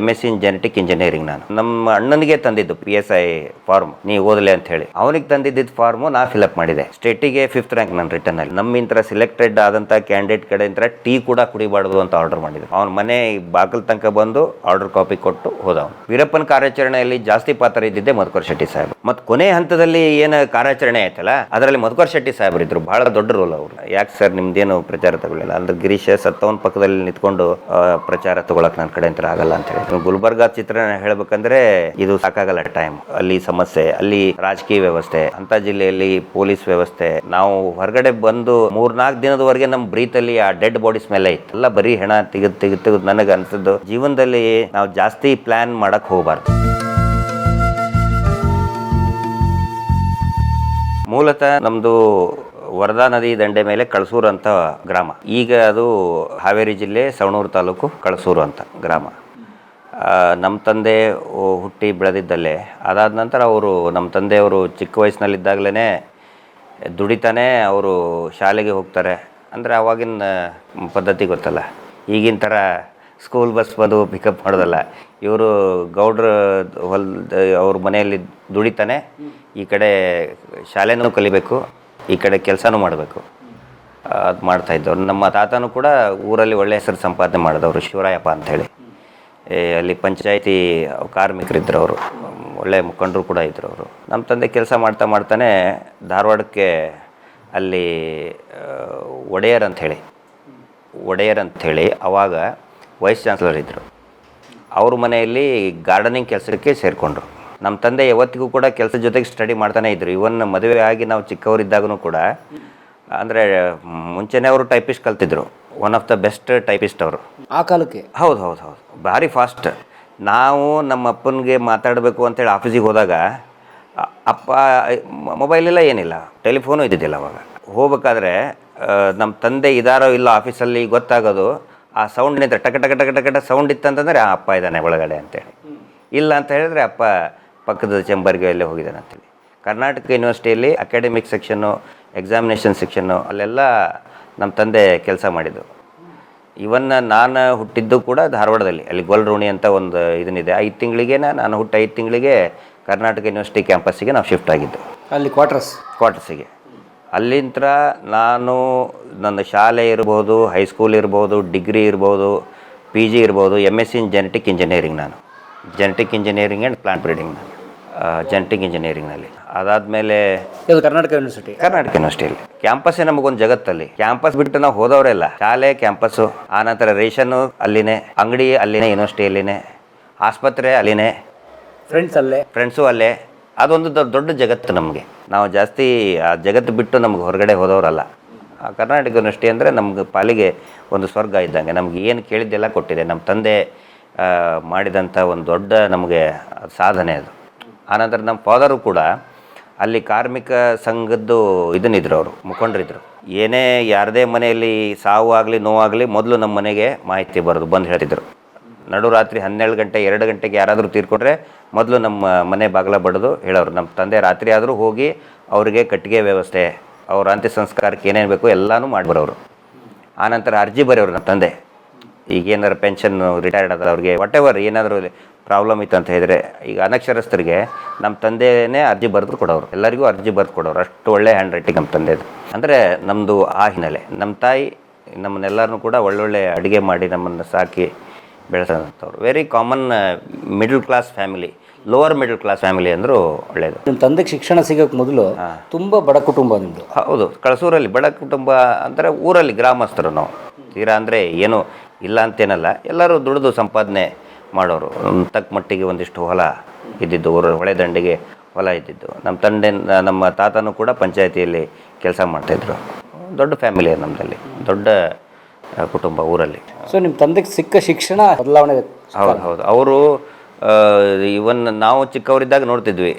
M S in genetic engineering ನಾನು. ನಮ್ಮ ಅಣ್ಣನಿಗೆ ತಂದಿದ್ದು ಪಿ ಎಸ್ ಐ ಫಾರ್ಮ್ ನೀವು ಓದಲೆ ಅಂತ ಹೇಳಿ. ಅವನಿಗೆ ತಂದಿದ್ದ ಫಾರ್ಮ್ ನಾ ಫಿಲಪ್ ಮಾಡಿದೆ. ಸ್ಟೇಟಿಗೆ ಫಿಫ್ತ್ ರ್ಯಾಂಕ್ ನಾನು ರಿಟರ್ನ್ ಅಲ್ಲಿ. ನಮ್ಮ ಸೆಲೆಕ್ಟೆಡ್ ಆದಂಥ ಕ್ಯಾಂಡಿಡೇಟ್ ಕಡೆಯಿಂದ ಟೀ ಕೂಡ ಕುಡಿಬಾರ್ದು ಅಂತ ಆರ್ಡರ್ ಮಾಡಿದ್ರು. ಅವನ ಮನೆ ಬಾಗಿಲು ತನಕ ಬಂದು ಆರ್ಡರ್ ಕಾಪಿ ಕೊಟ್ಟು ಹೋದ ಅವನು ವೀರಪ್ಪನ ಕಾರ್ಯಾಚರಣೆಯಲ್ಲಿ ಜಾಸ್ತಿ ಪಾತ್ರ ಇದ್ದಿದ್ದೆ ಮಧುಕರ್ ಶೆಟ್ಟಿ ಸಾಹೇಬ್. ಮತ್ತೆ ಕೊನೆ ಹಂತದಲ್ಲಿ ಏನು ಕಾರ್ಯಾಚರಣೆ ಆಯ್ತಲ್ಲ, ಅದರಲ್ಲಿ ಮಧುಕರ್ ಶೆಟ್ಟಿ ಸಾಹೇಬ್ರು ಇದ್ರು. ಬಹಳ ದೊಡ್ಡ ರೋಲ್ ಅವರು. ಯಾಕೆ ಸರ್ ನಿಮ್ದೇನು ಪ್ರಚಾರ ತಗೊಳ್ಳಿಲ್ಲ? ಅಂದ್ರೆ ಗಿರೀಶ್ ಸತ್ತವನ್ ಪಕ್ಕದಲ್ಲಿ ನಿಂತ್ಕೊಂಡು ಪ್ರಚಾರ ತಗೊಳಕ್ ನನ್ನ ಕಡೆ ಅಂತ ಆಗಲ್ಲ ಅಂತ ಹೇಳಿ. ಗುಲ್ಬರ್ಗ ಚಿತ್ರ ಹೇಳ್ಬೇಕಂದ್ರೆ ಇದು ಸಾಕಾಗಲ್ಲ ಟೈಮ್ ಅಲ್ಲಿ ಸಮಸ್ಯೆ, ಅಲ್ಲಿ ರಾಜಕೀಯ ವ್ಯವಸ್ಥೆ, ಅಂತ ಜಿಲ್ಲೆಯಲ್ಲಿ ಪೊಲೀಸ್ ವ್ಯವಸ್ಥೆ. ನಾವು ಹೊರಗಡೆ ಬಂದು ಮೂರ್ನಾಲ್ಕು ದಿನದವರೆಗೆ ನಮ್ಮ ಬ್ರೀತ್ ಅಲ್ಲಿ ಆ ಡೆಡ್ ಬಾಡಿ ಮೇಲೆ ಐತ್ ಎಲ್ಲ ಬರೀ ಹೆಣ ತೆಗೆದು ತೆಗೆದು ತೆಗೆದು ನನಗೆ ಅನ್ಸಿದ್ದು ಜೀವನದಲ್ಲಿ ನಾವು ಜಾಸ್ತಿ ಪ್ಲಾನ್ ಮಾಡಕ್ ಹೋಗಬಾರ್ದು. ಮೂಲತಃ ನಮ್ಮದು ವರದಾ ನದಿ ದಂಡೆ ಮೇಲೆ ಕಳಸೂರು ಅಂತ ಗ್ರಾಮ. ಈಗ ಅದು ಹಾವೇರಿ ಜಿಲ್ಲೆ ಸವಣೂರು ತಾಲೂಕು ಕಳಸೂರು ಅಂತ ಗ್ರಾಮ. ನಮ್ಮ ತಂದೆ ಹುಟ್ಟಿ ಬೆಳೆದಿದ್ದಲ್ಲೇ. ಅದಾದ ನಂತರ ಅವರು ನಮ್ಮ ತಂದೆಯವರು ಚಿಕ್ಕ ವಯಸ್ಸಿನಲ್ಲಿದ್ದಾಗಲೇ ದುಡಿತಾನೆ ಅವರು ಶಾಲೆಗೆ ಹೋಗ್ತಾರೆ. ಅಂದರೆ ಆವಾಗಿನ ಪದ್ಧತಿ ಗೊತ್ತಲ್ಲ. ಈಗಿನ ಥರ ಸ್ಕೂಲ್ ಬಸ್ ಬಂದು ಪಿಕಪ್ ಮಾಡೋದಲ್ಲ. ಇವರು ಗೌಡ್ರ ಹೊಲ್ದ ಅವ್ರ ಮನೆಯಲ್ಲಿ ದುಡಿತಾನೆ. ಈ ಕಡೆ ಶಾಲೆನೂ ಕಲಿಬೇಕು, ಈ ಕಡೆ ಕೆಲಸನೂ ಮಾಡಬೇಕು. ಅದು ಮಾಡ್ತಾಯಿದ್ದವ್ರು ನಮ್ಮ ತಾತನೂ ಕೂಡ ಊರಲ್ಲಿ ಒಳ್ಳೆ ಹೆಸರು ಸಂಪಾದನೆ ಮಾಡಿದವರು ಶಿವರಾಯಪ್ಪ ಅಂಥೇಳಿ. ಅಲ್ಲಿ ಪಂಚಾಯತಿ ಕಾರ್ಮಿಕರಿದ್ದರು ಅವರು. ಒಳ್ಳೆ ಮುಖಂಡರು ಕೂಡ ಇದ್ದರು ಅವರು. ನಮ್ಮ ತಂದೆ ಕೆಲಸ ಮಾಡ್ತಾ ಮಾಡ್ತಾನೆ ಧಾರವಾಡಕ್ಕೆ ಅಲ್ಲಿ ಒಡೆಯರ್ ಅಂಥೇಳಿ ಒಡೆಯರ್ ಅಂಥೇಳಿ ಅವಾಗ ವೈಸ್ ಚಾನ್ಸಲರ್ ಇದ್ದರು ಅವ್ರ ಮನೆಯಲ್ಲಿ ಗಾರ್ಡನಿಂಗ್ ಕೆಲಸಕ್ಕೆ ಸೇರಿಕೊಂಡ್ರು. ನಮ್ಮ ತಂದೆ ಯಾವತ್ತಿಗೂ ಕೂಡ ಕೆಲಸದ ಜೊತೆಗೆ ಸ್ಟಡಿ ಮಾಡ್ತಾನೆ ಇದ್ದರು ಇವನ್ ಮದುವೆ ಆಗಿ ನಾವು ಚಿಕ್ಕವರಿದ್ದಾಗೂ ಕೂಡ, ಅಂದರೆ ಮುಂಚೆನೇ ಅವರು typist ಕಲ್ತಿದ್ರು. One of the best typist ಅವರು. ಆ ಕಾಲಕ್ಕೆ? ಹೌದು ಹೌದು ಹೌದು. ಭಾರಿ ಫಾಸ್ಟ್ ನಾವು ನಮ್ಮ ಅಪ್ಪನಿಗೆ ಮಾತಾಡಬೇಕು ಅಂತೇಳಿ ಆಫೀಸಿಗೆ ಹೋದಾಗ ಅಪ್ಪ ಮೊಬೈಲ್ ಇಲ್ಲ ಏನಿಲ್ಲ. ಟೆಲಿಫೋನು ಇದ್ದಿದ್ದಿಲ್ಲ ಅವಾಗ. ಹೋಗ್ಬೇಕಾದ್ರೆ ನಮ್ಮ ತಂದೆ ಇದಾರೋ ಇಲ್ಲ ಆಫೀಸಲ್ಲಿ ಗೊತ್ತಾಗೋದು ಆ ಸೌಂಡ್ ನಿಂತ ಟಕ ಟಕ ಟಕ ಟಕ ಸೌಂಡ್ ಇತ್ತಂತಂದರೆ ಆ ಅಪ್ಪ ಇದ್ದಾನೆ ಒಳಗಡೆ ಅಂತೇಳಿ. ಇಲ್ಲ ಅಂತ ಹೇಳಿದ್ರೆ ಅಪ್ಪ ಪಕ್ಕದ ಚೆಂಬರ್ಗೆ ಎಲ್ಲೇ ಹೋಗಿದ್ದಾನೆ ಅಂತೇಳಿ. ಕರ್ನಾಟಕ ಯೂನಿವರ್ಸಿಟಿಯಲ್ಲಿ ಅಕಾಡೆಮಿಕ್ ಸೆಕ್ಷನ್ನು ಎಕ್ಸಾಮಿನೇಷನ್ ಸೆಕ್ಷನ್ನು ಅಲ್ಲೆಲ್ಲ ನಮ್ಮ ತಂದೆ ಕೆಲಸ ಮಾಡಿದ್ದು. ಇವನ್ನ ನಾನು ಹುಟ್ಟಿದ್ದು ಕೂಡ ಧಾರವಾಡದಲ್ಲಿ ಅಲ್ಲಿ ಗೋಲ್ರೋಣಿ ಅಂತ ಒಂದು ಇದನ್ನಿದೆ. ಐದು ತಿಂಗಳಿಗೆ ನಾನು ಹುಟ್ಟ ಐದು ತಿಂಗಳಿಗೆ ಕರ್ನಾಟಕ ಯೂನಿವರ್ಸಿಟಿ ಕ್ಯಾಂಪಸ್ಸಿಗೆ ನಾವು ಶಿಫ್ಟ್ ಆಗಿದ್ದು. ಅಲ್ಲಿ ಕ್ವಾರ್ಟರ್ಸ್ ಕ್ವಾರ್ಟರ್ಸಿಗೆ ಅಲ್ಲಿಂದ ನಾನು ನನ್ನ ಶಾಲೆ ಇರ್ಬೋದು ಹೈಸ್ಕೂಲ್ ಇರ್ಬೋದು ಡಿಗ್ರಿ ಇರ್ಬೋದು ಪಿ ಜಿ ಇರ್ಬೋದು M S C in genetic engineering ನಾನು. Genetic engineering and plant breeding ನಾನು. ಜೆನೆಟಿಕ್ ಇಂಜಿನಿಯರಿಂಗ್ನಲ್ಲಿ ಅದಾದಮೇಲೆ ಇದು ಕರ್ನಾಟಕ ಯೂನಿವರ್ಸಿಟಿ ಕರ್ನಾಟಕ ಯೂನಿವರ್ಸಿಟಿಯಲ್ಲಿ ಕ್ಯಾಂಪಸ್ಸೇ ನಮಗೊಂದು ಜಗತ್ತಲ್ಲಿ. ಕ್ಯಾಂಪಸ್ ಬಿಟ್ಟು ನಾವು ಹೋದವರೆಲ್ಲ ಶಾಲೆ ಕ್ಯಾಂಪಸ್ಸು ಆನಂತರ ರೇಷನ್ನು ಅಲ್ಲಿನೇ ಅಂಗಡಿ ಅಲ್ಲಿನೇ ಯೂನಿವರ್ಸಿಟಿಯಲ್ಲಿನೇ ಆಸ್ಪತ್ರೆ ಅಲ್ಲಿನೇ ಫ್ರೆಂಡ್ಸ್ ಅಲ್ಲೇ. ಫ್ರೆಂಡ್ಸು ಅಲ್ಲೇ. ಅದೊಂದು ದೊಡ್ಡ ದೊಡ್ಡ ಜಗತ್ತು ನಮಗೆ. ನಾವು ಜಾಸ್ತಿ ಆ ಜಗತ್ತು ಬಿಟ್ಟು ನಮ್ಗೆ ಹೊರಗಡೆ ಹೋದವರಲ್ಲ. ಆ ಕರ್ನಾಟಕ ಯೂನಿವರ್ಸಿಟಿ ಅಂದರೆ ನಮ್ಗೆ ಪಾಲಿಗೆ ಒಂದು ಸ್ವರ್ಗ ಇದ್ದಂಗೆ. ನಮ್ಗೆ ಏನು ಕೇಳಿದ್ದೆಲ್ಲ ಕೊಟ್ಟಿದೆ. ನಮ್ಮ ತಂದೆ ಮಾಡಿದಂಥ ಒಂದು ದೊಡ್ಡ ನಮಗೆ ಸಾಧನೆ ಅದು. ಆನಂತರ ನಮ್ಮ ಫಾದರು ಕೂಡ ಅಲ್ಲಿ ಕಾರ್ಮಿಕ ಸಂಘದ್ದು ಇದನ್ನಿದ್ರು ಅವರು, ಮುಖಂಡರಿದ್ರು. ಏನೇ ಯಾರದೇ ಮನೆಯಲ್ಲಿ ಸಾವು ಆಗಲಿ ನೋವಾಗಲಿ ಮೊದಲು ನಮ್ಮ ಮನೆಗೆ ಮಾಹಿತಿ ಬರೋದು ಬಂದು ಹೇಳ್ತಿದ್ರು. ನಡು ರಾತ್ರಿ ಹನ್ನೆರಡು ಗಂಟೆ, ಎರಡು ಗಂಟೆಗೆ ಯಾರಾದರೂ ತೀರ್ಕೊಂಡ್ರೆ ಮೊದಲು ನಮ್ಮ ಮನೆ ಬಾಗಿಲ ಬಡಿದು ಹೇಳೋರು. ನಮ್ಮ ತಂದೆ ರಾತ್ರಿ ಆದರೂ ಹೋಗಿ ಅವರಿಗೆ ಕಟ್ಟಿಗೆ ವ್ಯವಸ್ಥೆ, ಅವ್ರ ಅಂತ್ಯ ಸಂಸ್ಕಾರಕ್ಕೆ ಏನೇನು ಬೇಕು ಎಲ್ಲನೂ ಮಾಡಿ ಬರೋರು ಆನಂತರ ಅರ್ಜಿ ಬರೆಯೋರು ನಮ್ಮ ತಂದೆ. ಈಗ ಏನಾರು ಪೆನ್ಷನ್ ರಿಟೈರ್ಡ್ ಆದ್ರೆ ಅವ್ರಿಗೆ ವಾಟ್ ಎವರ್ ಏನಾದರೂ ಪ್ರಾಬ್ಲಮ್ ಇತ್ತು ಅಂತ ಹೇಳಿದರೆ ಈಗ ಅನಕ್ಷರಸ್ಥರಿಗೆ ನಮ್ಮ ತಂದೆಯೇ ಅರ್ಜಿ ಬರೆದು ಕೊಡೋರು. ಎಲ್ಲರಿಗೂ ಅರ್ಜಿ ಬರೆದು ಕೊಡೋರು. ಅಷ್ಟು ಒಳ್ಳೆ ಹ್ಯಾಂಡ್ ರೈಟಿಂಗ್ ನಮ್ಮ ತಂದೆದು. ಅಂದರೆ ನಮ್ಮದು ಆ ಹಿನ್ನೆಲೆ. ನಮ್ಮ ತಾಯಿ ನಮ್ಮನ್ನೆಲ್ಲರನ್ನೂ ಕೂಡ ಒಳ್ಳೊಳ್ಳೆ ಅಡುಗೆ ಮಾಡಿ ನಮ್ಮನ್ನು ಸಾಕಿ ಬೆಳೆಸೋಂಥವ್ರು very common middle class family lower middle class family ಅಂದರೂ ಒಳ್ಳೇದು. ನಿಮ್ಮ ತಂದೆಗೆ ಶಿಕ್ಷಣ ಸಿಗೋಕ್ಕೆ ಮೊದಲು ತುಂಬ ಬಡ ಕುಟುಂಬ ನಿಮ್ಮದು ಹೌದು ಕಳಸೂರಲ್ಲಿ ಬಡ ಕುಟುಂಬ ಅಂದರೆ ಊರಲ್ಲಿ ಗ್ರಾಮಸ್ಥರು ನಾವು. ತೀರಾ ಅಂದರೆ ಏನು ಇಲ್ಲ ಅಂತೇನಲ್ಲ ಎಲ್ಲರೂ ದುಡಿದು ಸಂಪಾದನೆ ಮಾಡೋರು. ತಕ್ಕ ಮಟ್ಟಿಗೆ ಒಂದಿಷ್ಟು ಹೊಲ ಇದ್ದಿದ್ದು ಊರ ಹೊಳೆ ದಂಡಿಗೆ ಹೊಲ ಇದ್ದಿದ್ದು. ನಮ್ಮ ತಂದೆ ನಮ್ಮ ತಾತನೂ ಕೂಡ ಪಂಚಾಯತಿಯಲ್ಲಿ ಕೆಲಸ ಮಾಡ್ತಾಯಿದ್ರು ದೊಡ್ಡ ಫ್ಯಾಮಿಲಿ ನಮ್ಮದಲ್ಲಿ ದೊಡ್ಡ ಕುಟುಂಬ ಊರಲ್ಲಿ. ಸೊ ನಿಮ್ಮ ತಂದೆಗೆ ಸಿಕ್ಕ ಶಿಕ್ಷಣ ಬದಲಾವಣೆ ಹೌದು ಹೌದು. ಅವರು ಇವನ್ ನಾವು ಚಿಕ್ಕವರಿದ್ದಾಗ ನೋಡ್ತಿದ್ವಿ.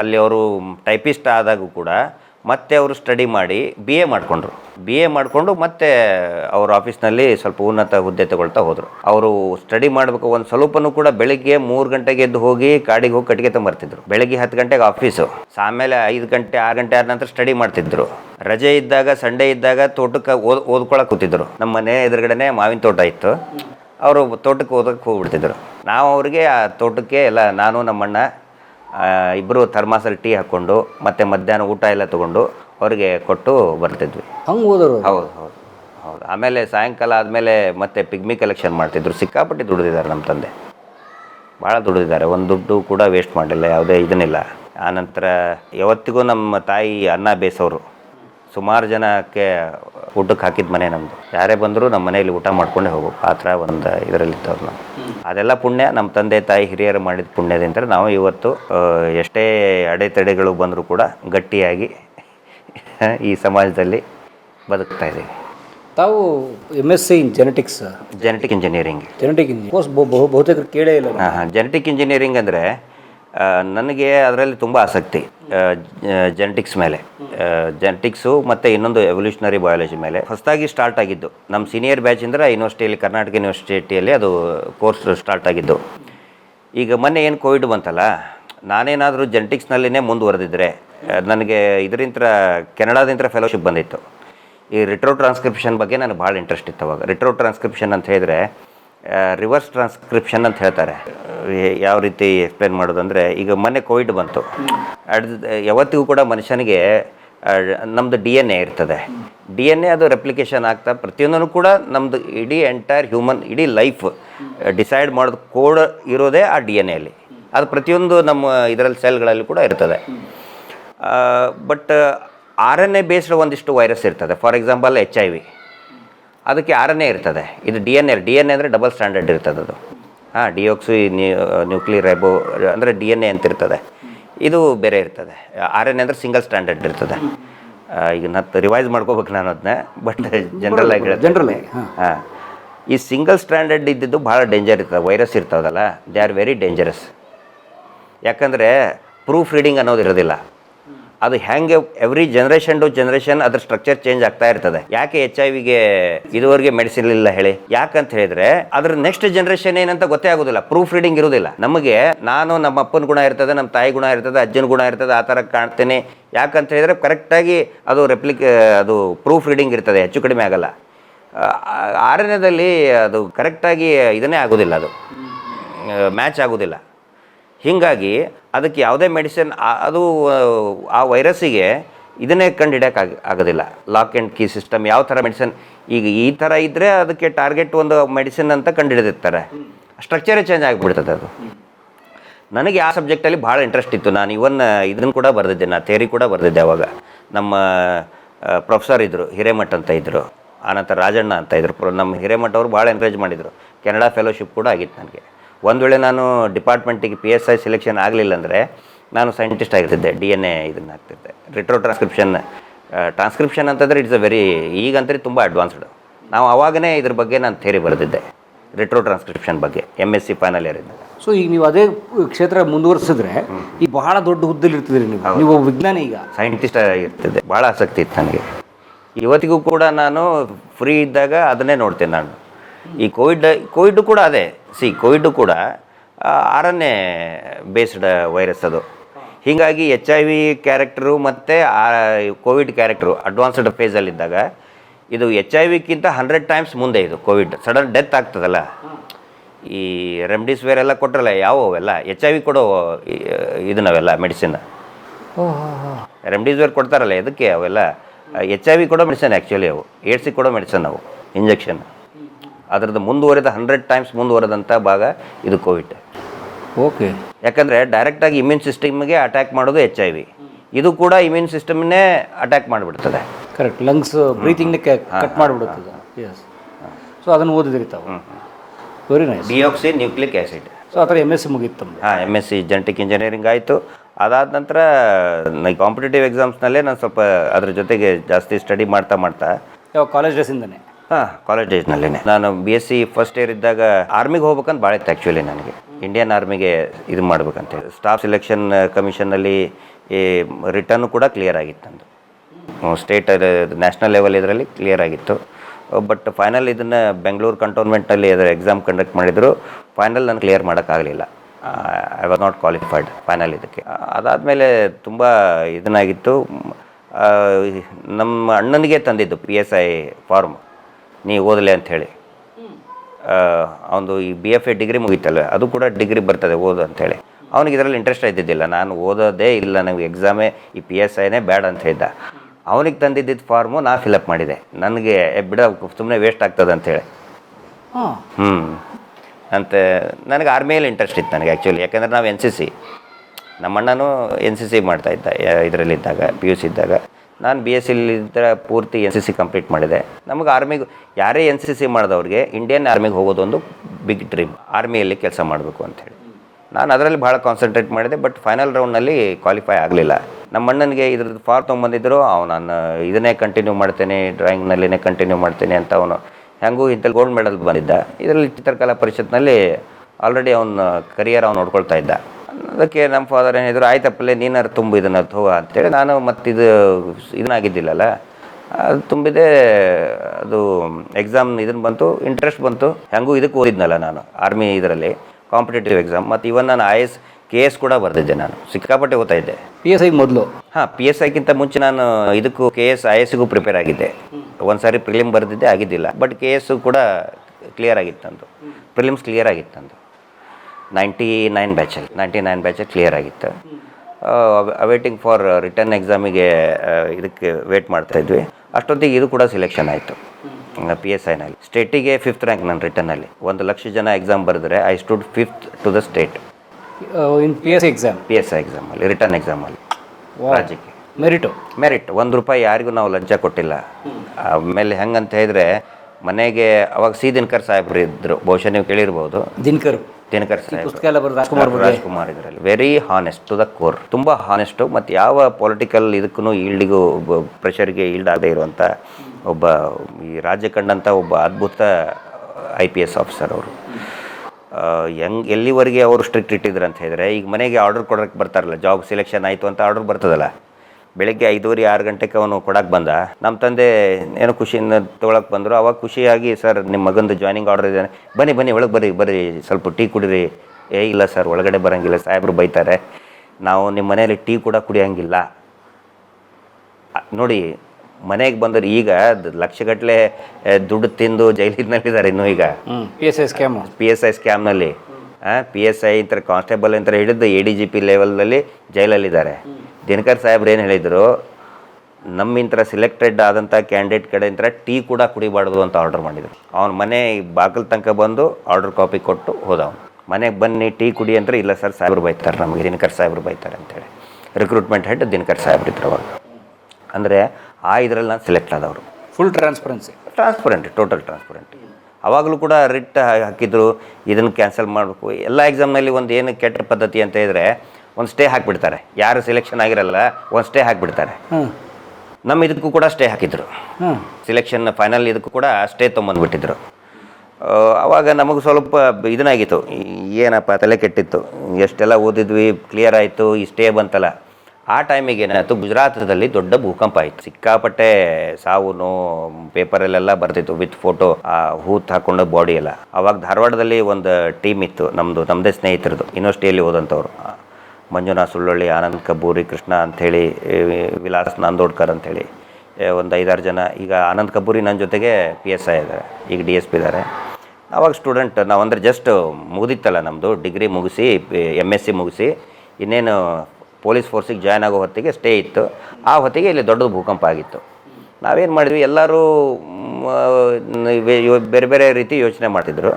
ಅಲ್ಲಿ ಅವರು ಟೈಪಿಸ್ಟ್ ಆದಾಗೂ ಕೂಡ ಮತ್ತೆ ಅವರು ಸ್ಟಡಿ ಮಾಡಿ ಬಿ ಎ ಮಾಡಿಕೊಂಡ್ರು. ಬಿ ಎ ಮಾಡಿಕೊಂಡು ಮತ್ತೆ ಅವ್ರ ಆಫೀಸ್ನಲ್ಲಿ ಸ್ವಲ್ಪ ಉನ್ನತ ಹುದ್ದೆ ತಗೊಳ್ತಾ ಹೋದರು. ಅವರು ಸ್ಟಡಿ ಮಾಡಬೇಕು ಒಂದು ಸ್ವಲ್ಪನೂ ಕೂಡ ಬೆಳಿಗ್ಗೆ ಮೂರು ಗಂಟೆಗೆ ಎದ್ದು ಹೋಗಿ ಕಾಡಿಗೆ ಹೋಗಿ ಕಟ್ಟಿಗೆ ತಂಬರ್ತಿದ್ರು ಬೆಳಗ್ಗೆ ಹತ್ತು ಗಂಟೆಗೆ ಆಫೀಸು ಆಮೇಲೆ ಐದು ಗಂಟೆ, ಆರು ಗಂಟೆ ಆದ ನಂತರ ಸ್ಟಡಿ ಮಾಡ್ತಿದ್ರು. ರಜೆ ಇದ್ದಾಗ ಸಂಡೇ ಇದ್ದಾಗ ತೋಟಕ್ಕೆ ಓದ್ ಓದ್ಕೊಳ್ಳೋಕೆ ಕೂತಿದ್ರು. ನಮ್ಮ ಮನೆ ಎದುರುಗಡೆನೆ ಮಾವಿನ ತೋಟ ಇತ್ತು. ಅವರು ತೋಟಕ್ಕೆ ಓದೋಕ್ಕೆ ಹೋಗ್ಬಿಡ್ತಿದ್ರು. ನಾವು ಅವರಿಗೆ ಆ ತೋಟಕ್ಕೆ ಎಲ್ಲ ನಾನು ನಮ್ಮಣ್ಣ ಇಬ್ಬರು ಥರ್ಮಾಸಲ್ಲಿ ಟೀ ಹಾಕ್ಕೊಂಡು ಮತ್ತು ಮಧ್ಯಾಹ್ನ ಊಟ ಎಲ್ಲ ತೊಗೊಂಡು ಅವ್ರಿಗೆ ಕೊಟ್ಟು ಬರ್ತಿದ್ವಿ. ಹಂಗೆ ಓದೋರು ಹೌದು ಹೌದು ಹೌದು. ಆಮೇಲೆ ಸಾಯಂಕಾಲ ಆದಮೇಲೆ ಮತ್ತೆ ಪಿಗ್ಮಿ ಕಲೆಕ್ಷನ್ ಮಾಡ್ತಿದ್ರು. ಸಿಕ್ಕಾಪಟ್ಟೆ ದುಡಿದಿದ್ದಾರೆ ನಮ್ಮ ತಂದೆ. ಭಾಳ ದುಡಿದಿದ್ದಾರೆ. ಒಂದು ದುಡ್ಡು ಕೂಡ ವೇಸ್ಟ್ ಮಾಡಲಿಲ್ಲ ಯಾವುದೇ ಇದನ್ನಿಲ್ಲ. ಆನಂತರ ಯಾವತ್ತಿಗೂ ನಮ್ಮ ತಾಯಿ ಅನ್ನ ಬೇಯಿಸೋರು ಸುಮಾರು ಜನಕ್ಕೆ ಊಟಕ್ಕೆ ಹಾಕಿದ ಮನೆ ನಮ್ಮದು ಯಾರೇ ಬಂದರೂ ನಮ್ಮ ಮನೆಯಲ್ಲಿ ಊಟ ಮಾಡ್ಕೊಂಡೇ ಹೋಗು. ಪಾತ್ರ ಒಂದು ಇದರಲ್ಲಿದ್ದವ್ರು ನಾವು. ಅದೆಲ್ಲ ಪುಣ್ಯ. ನಮ್ಮ ತಂದೆ ತಾಯಿ ಹಿರಿಯರು ಮಾಡಿದ ಪುಣ್ಯದಿಂದ ನಾವು ಇವತ್ತು ಎಷ್ಟೇ ಅಡೆತಡೆಗಳು ಬಂದರೂ ಕೂಡ ಗಟ್ಟಿಯಾಗಿ ಈ ಸಮಾಜದಲ್ಲಿ ಬದುಕ್ತಾ ಇದ್ದೀವಿ. ತಾವು M S C in genetics genetic engineering genetic engineer ಬಹುತೇಕ ಕೇಳೇ ಇಲ್ಲ ಹಾಂ ಜೆನೆಟಿಕ್ ಇಂಜಿನಿಯರಿಂಗ್ ಅಂದರೆ ನನಗೆ ಅದರಲ್ಲಿ ತುಂಬ ಆಸಕ್ತಿ ಜೆನೆಟಿಕ್ಸ್ ಮೇಲೆ. ಜೆನೆಟಿಕ್ಸು ಮತ್ತು ಇನ್ನೊಂದು ಎವಲ್ಯೂಷನರಿ ಬಯಾಲಜಿ ಮೇಲೆ. ಹೊಸದಾಗಿ ಸ್ಟಾರ್ಟ್ ಆಗಿದ್ದು ನಮ್ಮ ಸೀನಿಯರ್ ಬ್ಯಾಚ್ ಬ್ಯಾಚಿಂದ ಯೂನಿವರ್ಸಿಟಿಯಲ್ಲಿ ಕರ್ನಾಟಕ ಯೂನಿವರ್ಸಿಟಿಯಲ್ಲಿ ಅದು ಕೋರ್ಸ್ ಸ್ಟಾರ್ಟ್ ಆಗಿದ್ದು. ಈಗ ಮೊನ್ನೆ ಏನು ಕೋವಿಡ್ ಬಂತಲ್ಲ, ನಾನೇನಾದರೂ ಜೆನೆಟಿಕ್ಸ್ನಲ್ಲಿನೇ ಮುಂದುವರೆದಿದ್ದರೆ ನನಗೆ ಇದರಿಂದ ಕೆನಡಾದಿಂದ ಫೆಲೋಶಿಪ್ ಬಂದಿತ್ತು. ಈ ರಿಟ್ರೋ ಟ್ರಾನ್ಸ್ಕ್ರಿಪ್ಷನ್ ಬಗ್ಗೆ ನನಗೆ ಭಾಳ ಇಂಟ್ರೆಸ್ಟ್ ಇತ್ತು ಅವಾಗ. ರಿಟ್ರೋ ಟ್ರಾನ್ಸ್ಕ್ರಿಪ್ಷನ್ ಅಂತ ಹೇಳಿದರೆ ರಿವರ್ಸ್ ಟ್ರಾನ್ಸ್ಕ್ರಿಪ್ಷನ್ ಅಂತ ಹೇಳ್ತಾರೆ. ಯಾವ ರೀತಿ ಎಕ್ಸ್ಪ್ಲೇನ್ ಮಾಡೋದು ಅಂದರೆ, ಈಗ ಮೊನ್ನೆ ಕೋವಿಡ್ ಬಂತು. ಅಡ್ ಯಾವತ್ತಿಗೂ ಕೂಡ ಮನುಷ್ಯನಿಗೆ ನಮ್ಮದು ಡಿ ಎನ್ ಎ ಇರ್ತದೆ. ಡಿ ಎನ್ ಎ ಅದು ರೆಪ್ಲಿಕೇಶನ್ ಆಗ್ತಾ, ಪ್ರತಿಯೊಂದನ್ನು ಕೂಡ ನಮ್ಮದು ಇಡೀ ಎಂಟೈರ್ ಹ್ಯೂಮನ್ ಇಡೀ ಲೈಫ್ ಡಿಸೈಡ್ ಮಾಡೋದು ಕೋಡ್ ಇರೋದೇ ಆ ಡಿ ಎನ್ ಎಲ್ಲಿ ಅದು ಪ್ರತಿಯೊಂದು ನಮ್ಮ ಇದರಲ್ಲಿ ಸೆಲ್ಗಳಲ್ಲಿ ಕೂಡ ಇರ್ತದೆ. But R N A based ಒಂದಿಷ್ಟು ವೈರಸ್ ಇರ್ತದೆ. For example H I V ಅದಕ್ಕೆ ಆರ್ ಎನ್ ಎ ಇರ್ತದೆ. ಇದು D N A D N A ಅಂದರೆ ಡಬಲ್ ಸ್ಟ್ಯಾಂಡರ್ಡ್ ಇರ್ತದೆ ಅದು. ಹಾಂ ಡಿಯೋಕ್ಸು ನ್ಯೂಕ್ಲಿಯರ್ ರೈಬೋ ಅಂದರೆ ಡಿ ಎನ್ ಎ ಅಂತ ಇರ್ತದೆ. ಇದು ಬೇರೆ ಇರ್ತದೆ. ಆರ್ ಎನ್ ಎ ಅಂದರೆ ಸಿಂಗಲ್ ಸ್ಟ್ಯಾಂಡರ್ಡ್ ಇರ್ತದೆ. ಈಗ ನಾನು ರಿವೈಸ್ ಮಾಡ್ಕೋಬೇಕು ನಾನು ಅದನ್ನ ಬಟ್ ಜನರಲ್ ಆಗಿ. ಜನರಲ್ ಹಾಂ. ಹಾಂ. ಈ ಸಿಂಗಲ್ ಸ್ಟ್ಯಾಂಡರ್ಡ್ ಇದ್ದಿದ್ದು ಭಾಳ ಡೇಂಜರ್ ಇರ್ತದೆ ವೈರಸ್ ಇರ್ತದಲ್ಲ ದೇ ಆರ್ ವೆರಿ ಡೇಂಜರಸ್ ಯಾಕಂದರೆ ಪ್ರೂಫ್ ರೀಡಿಂಗ್ ಅನ್ನೋದು ಇರೋದಿಲ್ಲ. ಅದು ಹೆಂಗೆ ಎವ್ರಿ ಜನ್ರೇಷನ್ ಟು ಜನ್ರೇಷನ್ ಅದ್ರ ಸ್ಟ್ರಕ್ಚರ್ ಚೇಂಜ್ ಆಗ್ತಾ ಇರ್ತದೆ. ಯಾಕೆ ಎಚ್ ಐ ವಿಗೆ ಇದುವರೆಗೆ ಮೆಡಿಸಿನ್ ಇಲ್ಲ ಹೇಳಿ? ಯಾಕಂತ ಹೇಳಿದ್ರೆ, ಅದ್ರ ನೆಕ್ಸ್ಟ್ ಜನ್ರೇಷನ್ ಏನಂತ ಗೊತ್ತೇ ಆಗೋದಿಲ್ಲ. ಪ್ರೂಫ್ ರೀಡಿಂಗ್ ಇರೋದಿಲ್ಲ. ನಮಗೆ ನಾನು ನಮ್ಮ ಅಪ್ಪನ ಗುಣ ಇರ್ತದೆ, ನಮ್ಮ ತಾಯಿ ಗುಣ ಇರ್ತದೆ, ಅಜ್ಜನ ಗುಣ ಇರ್ತದೆ, ಆ ಥರ ಕಾಣ್ತೇನೆ. ಯಾಕಂತ ಹೇಳಿದ್ರೆ ಕರೆಕ್ಟಾಗಿ ಅದು ರೆಪ್ಲಿಕ್ ಅದು ಪ್ರೂಫ್ ರೀಡಿಂಗ್ ಇರ್ತದೆ, ಹೆಚ್ಚು ಕಡಿಮೆ ಆಗಲ್ಲ. ಆರನೇದಲ್ಲಿ ಅದು ಕರೆಕ್ಟಾಗಿ ಇದನ್ನೇ ಆಗೋದಿಲ್ಲ ಅದು. ಮ್ಯಾಚ್ ಆಗೋದಿಲ್ಲ. ಹೀಗಾಗಿ ಅದಕ್ಕೆ ಯಾವುದೇ ಮೆಡಿಸಿನ್ ಅದು, ಆ ವೈರಸ್ಸಿಗೆ ಇದನ್ನೇ ಕಂಡು ಹಿಡಿಯೋಕ್ಕಾಗ ಆಗೋದಿಲ್ಲ. ಲಾಕ್ ಆ್ಯಂಡ್ ಕೀ ಸಿಸ್ಟಮ್ ಯಾವ ಥರ ಮೆಡಿಸಿನ್, ಈಗ ಈ ಥರ ಇದ್ದರೆ ಅದಕ್ಕೆ ಟಾರ್ಗೆಟ್ ಒಂದು ಮೆಡಿಸಿನ್ ಅಂತ ಕಂಡು ಹಿಡಿದಿರ್ತಾರೆ ಸ್ಟ್ರಕ್ಚರೇ ಚೇಂಜ್ ಆಗಿಬಿಡ್ತದೆ ಅದು. ನನಗೆ ಆ ಸಬ್ಜೆಕ್ಟಲ್ಲಿ ಭಾಳ ಇಂಟ್ರೆಸ್ಟ್ ಇತ್ತು. ನಾನು ಇವನ್ ಇದನ್ನು ಕೂಡ ಬರೆದಿದ್ದೆ ನಾನು ಥೇರಿ ಕೂಡ ಬರೆದಿದ್ದೆ ಅವಾಗ. ನಮ್ಮ ಪ್ರೊಫೆಸರ್ ಇದ್ದರು ಹಿರೇಮಠ್ ಅಂತ ಇದ್ದರು ಆನಂತರ ರಾಜಣ್ಣ ಅಂತ ಇದ್ದರು ನಮ್ಮ ಹಿರೇಮಠ್ ಅವರು ಭಾಳ ಎನ್ಕರೇಜ್ ಮಾಡಿದರು. ಕೆನಡಾ ಫೆಲೋಶಿಪ್ ಕೂಡ ಆಗಿತ್ತು ನನಗೆ. ಒಂದು ವೇಳೆ ನಾನು ಡಿಪಾರ್ಟ್ಮೆಂಟಿಗೆ ಪಿ ಎಸ್ ಐ ಸೆಲೆಕ್ಷನ್ ಆಗಲಿಲ್ಲ ಅಂದರೆ ನಾನು ಸೈಂಟಿಸ್ಟ್ ಆಗಿರ್ತಿದ್ದೆ ಡಿ ಎನ್ ಎ ಇದನ್ನು ಆಗ್ತಿದ್ದೆ ರಿಟ್ರೋ ಟ್ರಾನ್ಸ್ಕ್ರಿಪ್ಷನ್ ಟ್ರಾನ್ಸ್ಕ್ರಿಪ್ಷನ್ ಅಂತಂದರೆ ಇಟ್ಸ್ ಅ ವೆರಿ ಈಗಂದ್ರೆ ತುಂಬ ಅಡ್ವಾನ್ಸ್ಡ್ ನಾವು ಆವಾಗನೇ ಇದ್ರ ಬಗ್ಗೆ ನಾನು ಥೇರಿ ಬರೆದಿದ್ದೆ ರಿಟ್ರೋ ಟ್ರಾನ್ಸ್ಕ್ರಿಪ್ಷನ್ ಬಗ್ಗೆ M S C final year ಇದ್ದಾಗ ಸೊ ಈಗ ನೀವು ಅದೇ ಕ್ಷೇತ್ರ ಮುಂದುವರಿಸಿದ್ರೆ ಈ ಬಹಳ ದೊಡ್ಡ ಹುದ್ದೆಲಿ ಇರ್ತಿದ್ರಿ ನೀವು. ನೀವು ಒಬ್ಬ ವಿಜ್ಞಾನಿ ಈಗ. ಸೈಂಟಿಸ್ಟ್ ಆಗಿರ್ತಿದ್ದೆ ಭಾಳ ಆಸಕ್ತಿ ಇತ್ತು ನನಗೆ. ಇವತ್ತಿಗೂ ಕೂಡ ನಾನು ಫ್ರೀ ಇದ್ದಾಗ ಅದನ್ನೇ ನೋಡ್ತೇನೆ ನಾನು. ಈ ಕೋವಿಡ್ ಕೋವಿಡ್ ಕೂಡ ಅದೇ. ಸಿ ಕೋವಿಡ್ ಕೂಡ ಆರನೇ ಬೇಸ್ಡ್ ವೈರಸ್ ಅದು. ಹೀಗಾಗಿ ಎಚ್ ಐ ವಿ ಕ್ಯಾರೆಕ್ಟರು ಮತ್ತು ಕೋವಿಡ್ ಕ್ಯಾರೆಕ್ಟ್ರು, ಅಡ್ವಾನ್ಸ್ಡ್ ಫೇಸಲ್ಲಿದ್ದಾಗ, ಇದು ಎಚ್ ಐ ವಿಕ್ಕಿಂತ ಹಂಡ್ರೆಡ್ ಟೈಮ್ಸ್ ಮುಂದೆ ಇದು ಕೋವಿಡ್. ಸಡನ್ ಡೆತ್ ಆಗ್ತದಲ್ಲ. ಈ ರೆಮ್ಡಿಸಿವಿರ್ ಎಲ್ಲ ಕೊಟ್ಟರಲ್ಲ ಯಾವ ಅವೆಲ್ಲ ಎಚ್ ಐ ವಿ ಕೊಡೋ ಇದನ್ನವೆಲ್ಲ ಮೆಡಿಸಿನ್. ರೆಮ್ಡಿಸಿವಿರ್ ಕೊಡ್ತಾರಲ್ಲ ಇದಕ್ಕೆ ಅವೆಲ್ಲ? ಎಚ್ ಐ ವಿ ಕೊಡೋ ಮೆಡಿಸನ್ ಆ್ಯಕ್ಚುಲಿ ಅವು. ಏಡ್ಸಿಗೆ ಕೊಡೋ ಮೆಡಿಸನ್ ಅವು, ಇಂಜೆಕ್ಷನ್. ಅದರದ್ದು ಮುಂದುವರೆದ ಹಂಡ್ರೆಡ್ ಟೈಮ್ಸ್ ಮುಂದುವರೆದಂಥ ಭಾಗ ಇದು ಕೋವಿಡ್ ಓಕೆ ಯಾಕಂದರೆ ಡೈರೆಕ್ಟಾಗಿ ಇಮ್ಯೂನ್ ಸಿಸ್ಟಮ್ಗೆ ಅಟ್ಯಾಕ್ ಮಾಡೋದು ಎಚ್ ಐ ವಿ ಇದು ಕೂಡ ಇಮ್ಯೂನ್ ಸಿಸ್ಟಮ್ನೇ ಅಟ್ಯಾಕ್ ಮಾಡಿಬಿಡ್ತದೆ. ಕರೆಕ್ಟ್ ಲಂಗ್ಸ್ ಬ್ರೀತಿಂಗ್ನ ಕಟ್ ಮಾಡಿಬಿಡುತ್ತದೆ. ಎಸ್ ಸೊ ಅದನ್ನು ಓದಿದ್ರಿ ತಾವು. Very nice deoxy nucleic acid so ಆ ಥರ ಎಂ ಎಸ್ ಸಿ ಮುಗೀತು ಹಾಂ M S C genetic engineering ಆಯಿತು. ಅದಾದ ನಂತರ ಕಾಂಪಿಟೇಟಿವ್ ಎಕ್ಸಾಮ್ಸ್ನಲ್ಲೇ ನಾನು ಸ್ವಲ್ಪ ಅದ್ರ ಜೊತೆಗೆ ಜಾಸ್ತಿ ಸ್ಟಡಿ ಮಾಡ್ತಾ ಮಾಡ್ತಾ ಯಾವ ಕಾಲೇಜ್ ಡೇಸಿಂದನೇ ಹಾಂ. ಕಾಲೇಜ್ ಡೇಸ್ನಲ್ಲೇ ನಾನು B S C first year ಇದ್ದಾಗ ಆರ್ಮಿಗೆ ಹೋಗ್ಬೇಕಂತ ಭಾಳ ಇತ್ತು ಆ್ಯಕ್ಚುಲಿ ನನಗೆ. ಇಂಡಿಯನ್ ಆರ್ಮಿಗೆ ಇದು ಮಾಡ್ಬೇಕಂತೇಳಿ ಸ್ಟಾಫ್ ಸೆಲೆಕ್ಷನ್ ಕಮಿಷನ್ನಲ್ಲಿ ಈ ರಿಟರ್ನ್ ಕೂಡ ಕ್ಲಿಯರ್ ಆಗಿತ್ತು ನಂದು. ಸ್ಟೇಟ್ ನ್ಯಾಷನಲ್ ಲೆವೆಲ್ ಇದರಲ್ಲಿ ಕ್ಲಿಯರ್ ಆಗಿತ್ತು. ಬಟ್ ಫೈನಲ್ ಇದನ್ನು ಬೆಂಗಳೂರು ಕಂಟೋನ್ಮೆಂಟಲ್ಲಿ ಅದರ ಎಕ್ಸಾಮ್ ಕಂಡಕ್ಟ್ ಮಾಡಿದರು. ಫೈನಲ್ ನಾನು ಕ್ಲಿಯರ್ ಮಾಡೋಕ್ಕಾಗಲಿಲ್ಲ. I was not qualified final ಇದಕ್ಕೆ. ಅದಾದಮೇಲೆ ತುಂಬ ಇದನ್ನಾಗಿತ್ತು. ಆ, ನಮ್ಮ ಅಣ್ಣನಿಗೆ ತಂದಿದ್ದು ಪಿ ಎಸ್ ಐ ಫಾರ್ಮ್ ನೀ ಓದಲೆ ಅಂಥೇಳಿ. ಅವನು ಈ ಬಿ ಎಫ್ ಎ ಡಿಗ್ರಿ ಮುಗೀತಲ್ಲ ಅದು ಕೂಡ ಡಿಗ್ರಿ ಬರ್ತದೆ ಓದು ಅಂತೇಳಿ ಅವನಿಗೆ ಇದರಲ್ಲಿ ಇಂಟ್ರೆಸ್ಟ್ ಆಯ್ತಿದ್ದಿಲ್ಲ ನಾನು ಓದೋದೇ ಇಲ್ಲ ನನಗೆ ಎಕ್ಸಾಮೇ ಈ ಪಿ ಎಸ್ ಐನೇ ಬೇಡ ಅಂತ ಇದ್ದ ಅವನಿಗೆ ತಂದಿದ್ದಿದ್ದು ಫಾರ್ಮು ನಾ ಫಿಲಪ್ ಮಾಡಿದೆ. ನನಗೆ "ಏ, ಬಿಡ ಸುಮ್ಮನೆ ವೇಸ್ಟ್ ಆಗ್ತದೆ ಅಂಥೇಳಿ. ಹ್ಞೂ ಅಂತ ನನಗೆ ಆರ್ಮಿಯಲ್ಲಿ ಇಂಟ್ರೆಸ್ಟ್ ಇತ್ತು ನನಗೆ ಆ್ಯಕ್ಚುಲಿ ಯಾಕಂದ್ರೆ ನಾವು ಎನ್ ಸಿ ಸಿ ನಮ್ಮಣ್ಣನೂ ಎನ್ ಸಿ ಸಿ ಮಾಡ್ತಾಯಿದ್ದ ಇದರಲ್ಲಿದ್ದಾಗ ಪಿ ಯು ಸಿ ಇದ್ದಾಗ. ನಾನು ಬಿ ಎಸ್ ಸಿಲಿದ್ದ ಪೂರ್ತಿ ಎನ್ ಸಿ ಸಿ ಕಂಪ್ಲೀಟ್ ಮಾಡಿದೆ. ನಮಗೆ ಆರ್ಮಿಗೆ ಯಾರೇ ಎನ್ ಸಿ ಸಿ ಮಾಡಿದವ್ರಿಗೆ ಇಂಡಿಯನ್ ಆರ್ಮಿಗೆ ಹೋಗೋದೊಂದು ಬಿಗ್ ಡ್ರೀಮ್ ಆರ್ಮಿಯಲ್ಲಿ ಕೆಲಸ ಮಾಡಬೇಕು ಅಂಥೇಳಿ ನಾನು ಅದರಲ್ಲಿ ಭಾಳ ಕಾನ್ಸಂಟ್ರೇಟ್ ಮಾಡಿದೆ ಬಟ್ ಫೈನಲ್ ರೌಂಡ್ನಲ್ಲಿ ಕ್ವಾಲಿಫೈ ಆಗಲಿಲ್ಲ. ನಮ್ಮ ಅಣ್ಣನಿಗೆ ಇದ್ರದ್ದು ಫಾರ್ ತೊಗೊಂಬಂದಿದ್ರು ಅವ್ನು ನಾನು ಇದನ್ನೇ ಕಂಟಿನ್ಯೂ ಮಾಡ್ತೇನೆ ಡ್ರಾಯಿಂಗ್ನಲ್ಲಿನೇ ಕಂಟಿನ್ಯೂ ಮಾಡ್ತೇನೆ ಅಂತ ಅವನು ಹೆಂಗೂ ಇಂಥಲ್ಲಿ ಗೋಲ್ಡ್ ಮೆಡಲ್ ಬಂದಿದ್ದ. ಇದರಲ್ಲಿ ಚಿತ್ರಕಲಾ ಪರಿಷತ್ನಲ್ಲಿ ಆಲ್ರೆಡಿ ಅವನ ಕರಿಯರ್ ಅವ್ನು ನೋಡ್ಕೊಳ್ತಾ ಇದ್ದ. ಅದಕ್ಕೆ ನಮ್ಮ ಫಾದರ್ ಏನಿದ್ರು ಆಯ್ತಪ್ಪಲೆ ನೀನಾರು ತುಂಬ ಇದನ್ನು ಹೋಗ ಅಂತೇಳಿ ನಾನು ಮತ್ತಿದು ಇದನ್ನಾಗಿದ್ದಿಲ್ಲಲ್ಲ ಅದು ತುಂಬಿದೆ ಅದು ಎಕ್ಸಾಮ್ ಇದನ್ನು ಬಂತು ಇಂಟ್ರೆಸ್ಟ್ ಬಂತು ಹೆಂಗೂ ಇದಕ್ಕೆ ಓದಿದ್ನಲ್ಲ ನಾನು ಆರ್ಮಿ ಇದರಲ್ಲಿ ಕಾಂಪಿಟೇಟಿವ್ ಎಕ್ಸಾಮ್ ಮತ್ತು ಇವನ್ ನಾನು ಐ ಎಸ್ ಕೆ ಎಸ್ ಕೂಡ ಬರೆದಿದ್ದೆ ನಾನು ಸಿಕ್ಕಾಪಟ್ಟೆ ಓದ್ತಾ ಇದ್ದೆ. ಪಿ ಎಸ್ ಐ ಮೊದಲು? ಹಾಂ ಪಿ ಎಸ್ ಐಗಿಂತ ಮುಂಚೆ ನಾನು ಇದಕ್ಕೂ ಕೆ ಎಸ್ ಐ ಎಸ್ಗೂ ಪ್ರಿಪೇರ್ ಆಗಿದ್ದೆ. ಒಂದು ಸಾರಿ ಪ್ರಿಲಿಮ್ ಬರೆದಿದ್ದೆ ಆಗಿದ್ದಿಲ್ಲ. ಬಟ್ ಕೆ ಎಸ್ ಕೂಡ ಕ್ಲಿಯರ್ ಆಗಿತ್ತು ನಂದು. ಪ್ರಿಲಿಮ್ಸ್ ಕ್ಲಿಯರ್ ಆಗಿತ್ತು ನಂದು. ನೈಂಟಿ ನೈನ್ ಬ್ಯಾಚಲ್ಲಿ ನೈಂಟಿ ನೈನ್ ಬ್ಯಾಚಲ್ಲಿ ಕ್ಲಿಯರ್ ಆಗಿತ್ತು. ವೇಟಿಂಗ್ ಫಾರ್ ರಿಟರ್ನ್ ಎಕ್ಸಾಮಿಗೆ ಇದಕ್ಕೆ ವೇಟ್ ಮಾಡ್ತಾ ಇದ್ವಿ. ಅಷ್ಟೊತ್ತಿಗೆ ಇದು ಕೂಡ ಸೆಲೆಕ್ಷನ್ ಆಯಿತು. ಪಿ ಎಸ್ ಐನಲ್ಲಿ ಸ್ಟೇಟಿಗೆ ಫಿಫ್ತ್ ರ್ಯಾಂಕ್ ನಾನು ರಿಟರ್ನಲ್ಲಿ ಒಂದು ಲಕ್ಷ ಜನ ಎಕ್ಸಾಮ್ ಬರೆದ್ರೆ I stood fifth to the state in P S exam P S I ಎಕ್ಸಾಮಲ್ಲಿ ರಿಟರ್ನ್ ಎಕ್ಸಾಮಲ್ಲಿ ರಾಜ್ಯಕ್ಕೆ. ಮೆರಿಟು ಮೆರಿಟ್ ಒಂದು ರೂಪಾಯಿ ಯಾರಿಗೂ ನಾವು ಲಂಚ ಕೊಟ್ಟಿಲ್ಲ. ಆಮೇಲೆ ಹೆಂಗಂತ ಹೇಳಿದ್ರೆ ಮನೆಗೆ ಅವಾಗ ಸಿ ದಿನಕರ್ ಸಾಹೇಬ್ರು ಇದ್ದರು ಬಹುಶಃ ನೀವು ಕೇಳಿರ್ಬೋದು. ದಿನಕರ್. ದಿನಕರ್ ಪುಸ್ತಕ ಎಲ್ಲ ಬರೆದು ರಾಜ್ಕುಮಾರ್ ಬಗ್ಗೆ ರಾಜ್ಕುಮಾರ್ ಇದರಲ್ಲಿ. Very honest to the core ತುಂಬ ಹಾನೆಸ್ಟು ಮತ್ತು ಯಾವ ಪೊಲಿಟಿಕಲ್ ಇದಕ್ಕೂ ಈಲ್ಡಿಗೂ ಪ್ರೆಷರ್ಗೆ ಈಲ್ಡ್ ಆಗದೆ ಇರುವಂಥ ಒಬ್ಬ ಈ ರಾಜ್ಯ ಕಂಡಂಥ ಒಬ್ಬ ಅದ್ಭುತ ಐ ಪಿ ಎಸ್ ಆಫೀಸರ್ ಅವರು. ಹೆಂಗ್ ಎಲ್ಲಿವರೆಗೆ ಅವರು ಸ್ಟ್ರಿಕ್ಟ್ ಇಟ್ಟಿದ್ರು ಅಂತ ಹೇಳಿದ್ರೆ ಈಗ ಮನೆಗೆ ಆರ್ಡರ್ ಕೊಡೋಕ್ಕೆ ಬರ್ತಾರಲ್ಲ ಜಾಬ್ ಸೆಲೆಕ್ಷನ್ ಆಯಿತು ಅಂತ ಆರ್ಡರ್ ಬರ್ತದಲ್ಲ. ಬೆಳಗ್ಗೆ ಐದೂವರೆ ಆರು ಗಂಟೆಗೆ ಅವನು ಕೊಡಕ್ಕೆ ಬಂದ. ನಮ್ಮ ತಂದೆ ಏನೋ ಖುಷಿಯಿಂದ ತೊಗೊಳಕ್ಕೆ ಬಂದರು. ಅವಾಗ ಖುಷಿಯಾಗಿ ಸರ್ ನಿಮ್ಮ ಮಗಂದು ಜಾಯ್ನಿಂಗ್ ಆರ್ಡರ್ ಇದ್ದಾನೆ ಬನ್ನಿ ಬನ್ನಿ ಒಳಗೆ ಬರ್ರಿ ಬರ್ರಿ. ಸ್ವಲ್ಪ ಟೀ ಕುಡಿರಿ. ಏ ಇಲ್ಲ ಸರ್ ಒಳಗಡೆ ಬರೋಂಗಿಲ್ಲ. ಸಾಹೇಬರು ಬೈತಾರೆ. ನಾವು ನಿಮ್ಮ ಮನೆಯಲ್ಲಿ ಟೀ ಕೂಡ ಕುಡಿಯೋಂಗಿಲ್ಲ. ನೋಡಿ ಮನೆಗೆ ಬಂದರು ಈಗ ಲಕ್ಷಗಟ್ಟಲೆ ದುಡ್ಡು ತಿಂದು ಜೈಲಿನಲ್ಲಿದ್ದಾರೆ ಇನ್ನೂ ಈಗ. P S I scam P S I ಸ್ಕ್ಯಾಮ್ನಲ್ಲಿ P S I ಇಂಥ ಕಾನ್ಸ್ಟೇಬಲ್ ಅಂತ ಹಿಡಿದು ಎ ಡಿ ಜಿ ಪಿ ಲೆವೆಲ್ನಲ್ಲಿ ಜೈಲಲ್ಲಿದ್ದಾರೆ. ದಿನಕರ್ ಸಾಹೇಬ್ರು ಏನು ಹೇಳಿದರು ನಮ್ಮಿಂತರ ಸಿಲೆಕ್ಟೆಡ್ ಆದಂಥ ಕ್ಯಾಂಡಿಡೇಟ್ ಕಡೆಯಿಂದ ಟೀ ಕೂಡ ಕುಡಿಬಾರ್ದು ಅಂತ ಆರ್ಡರ್ ಮಾಡಿದರು. ಅವ್ನ ಮನೆ ಬಾಗಿಲು ತನಕ ಬಂದು ಆರ್ಡರ್ ಕಾಪಿ ಕೊಟ್ಟು ಹೋದ ಅವ್ನು ಮನೆಗೆ ಬನ್ನಿ ಟೀ ಕುಡಿ ಅಂದರೆ ಇಲ್ಲ ಸರ್ ಸಾಹೇಬ್ರು ಬೈತಾರೆ ನಮಗೆ ದಿನಕರ್ ಸಾಹೇಬ್ರು ಬೈತಾರೆ ಅಂತೇಳಿ ರಿಕ್ರೂಟ್ಮೆಂಟ್ ಹೆಡ್ ದಿನಕರ್ ಸಾಹೇಬ್ರು ಇದ್ರು ಅವಾಗ. ಅಂದರೆ ಆ ಇದರಲ್ಲಿ ನಾನು ಸೆಲೆಕ್ಟ್ ಆದವರು. Full transparency transparent total transparent ಅವಾಗಲೂ ಕೂಡ ರಿಟ್ ಹಾಕಿದ್ರು ಇದನ್ನು ಕ್ಯಾನ್ಸಲ್ ಮಾಡಬೇಕು. ಎಲ್ಲ ಎಕ್ಸಾಮ್ನಲ್ಲಿ ಒಂದು ಏನು ಕೆಟ್ಟ ಪದ್ಧತಿ ಅಂತ ಹೇಳಿದ್ರೆ ಒಂದು ಸ್ಟೇ ಹಾಕಿಬಿಡ್ತಾರೆ. ಯಾರು ಸೆಲೆಕ್ಷನ್ ಆಗಿರಲ್ಲ ಒಂದು ಸ್ಟೇ ಹಾಕಿಬಿಡ್ತಾರೆ. ನಮ್ಮ ಇದಕ್ಕೂ ಕೂಡ ಸ್ಟೇ ಹಾಕಿದ್ರು. ಸಿಲೆಕ್ಷನ್ ಸೆಲೆಕ್ಷನ್ ಫೈನಲ್ ಇದಕ್ಕೂ ಕೂಡ ಸ್ಟೇ ತೊಗೊಂಬಂದ್ಬಿಟ್ಟಿದ್ರು ಅವಾಗ ನಮಗೆ ಸ್ವಲ್ಪ ಇದನ್ನಾಗಿತ್ತು ಏನಪ್ಪ ತಲೆ ಕೆಟ್ಟಿತ್ತು. ಎಷ್ಟೆಲ್ಲ ಓದಿದ್ವಿ ಕ್ಲಿಯರ್ ಆಯಿತು ಈ ಸ್ಟೇ ಬಂತಲ್ಲ. ಆ ಟೈಮಿಗೆ ಏನಾಯಿತು ಗುಜರಾತದಲ್ಲಿ ದೊಡ್ಡ ಭೂಕಂಪ ಆಯಿತು. ಸಿಕ್ಕಾಪಟ್ಟೆ ಸಾವು ಪೇಪರಲ್ಲೆಲ್ಲ ಬರ್ತಿತ್ತು ವಿತ್ ಫೋಟೋ ಆ ಹೂತ್ ಹಾಕೊಂಡು ಬಾಡಿ ಎಲ್ಲ. ಅವಾಗ ಧಾರವಾಡದಲ್ಲಿ ಒಂದು ಟೀಮ್ ಇತ್ತು ನಮ್ಮದು ನಮ್ಮದೇ ಸ್ನೇಹಿತರದು ಯೂನಿವರ್ಸಿಟಿಯಲ್ಲಿ ಓದಂಥವ್ರು ಮಂಜುನಾಥ್ ಸುಳ್ಳೊಳ್ಳಿ, ಆನಂದ್ ಕಬ್ಬೂರಿ, ಕೃಷ್ಣ ಅಂಥೇಳಿ ವಿಲಾಸ್ ನಾಂದೋಡ್ಕರ್ ಅಂಥೇಳಿ ಒಂದು ಐದಾರು ಜನ. ಈಗ ಆನಂದ್ ಕಬ್ಬೂರಿ ನನ್ನ ಜೊತೆಗೆ ಪಿ ಎಸ್ ಐ ಇದ್ದಾರೆ. ಈಗ ಡಿ ಎಸ್ ಪಿ ಇದ್ದಾರೆ. ಆವಾಗ ಸ್ಟೂಡೆಂಟ್ ನಾವು ಅಂದರೆ ಜಸ್ಟ್ ಮುಗಿದಿತ್ತಲ್ಲ ನಮ್ಮದು ಡಿಗ್ರಿ ಮುಗಿಸಿ ಎಂ ಎಸ್ ಸಿ ಮುಗಿಸಿ, ಇನ್ನೇನು ಪೊಲೀಸ್ ಫೋರ್ಸಿಗೆ ಜಾಯ್ನ್ ಆಗೋ ಹೊತ್ತಿಗೆ ಸ್ಟೇ ಇತ್ತು. ಆ ಹೊತ್ತಿಗೆ ಇಲ್ಲಿ ದೊಡ್ಡದು ಭೂಕಂಪ ಆಗಿತ್ತು. ನಾವೇನು ಮಾಡಿದ್ವಿ, ಎಲ್ಲರೂ ಬೇರೆ ಬೇರೆ ರೀತಿ ಯೋಚನೆ ಮಾಡ್ತಿದ್ರು.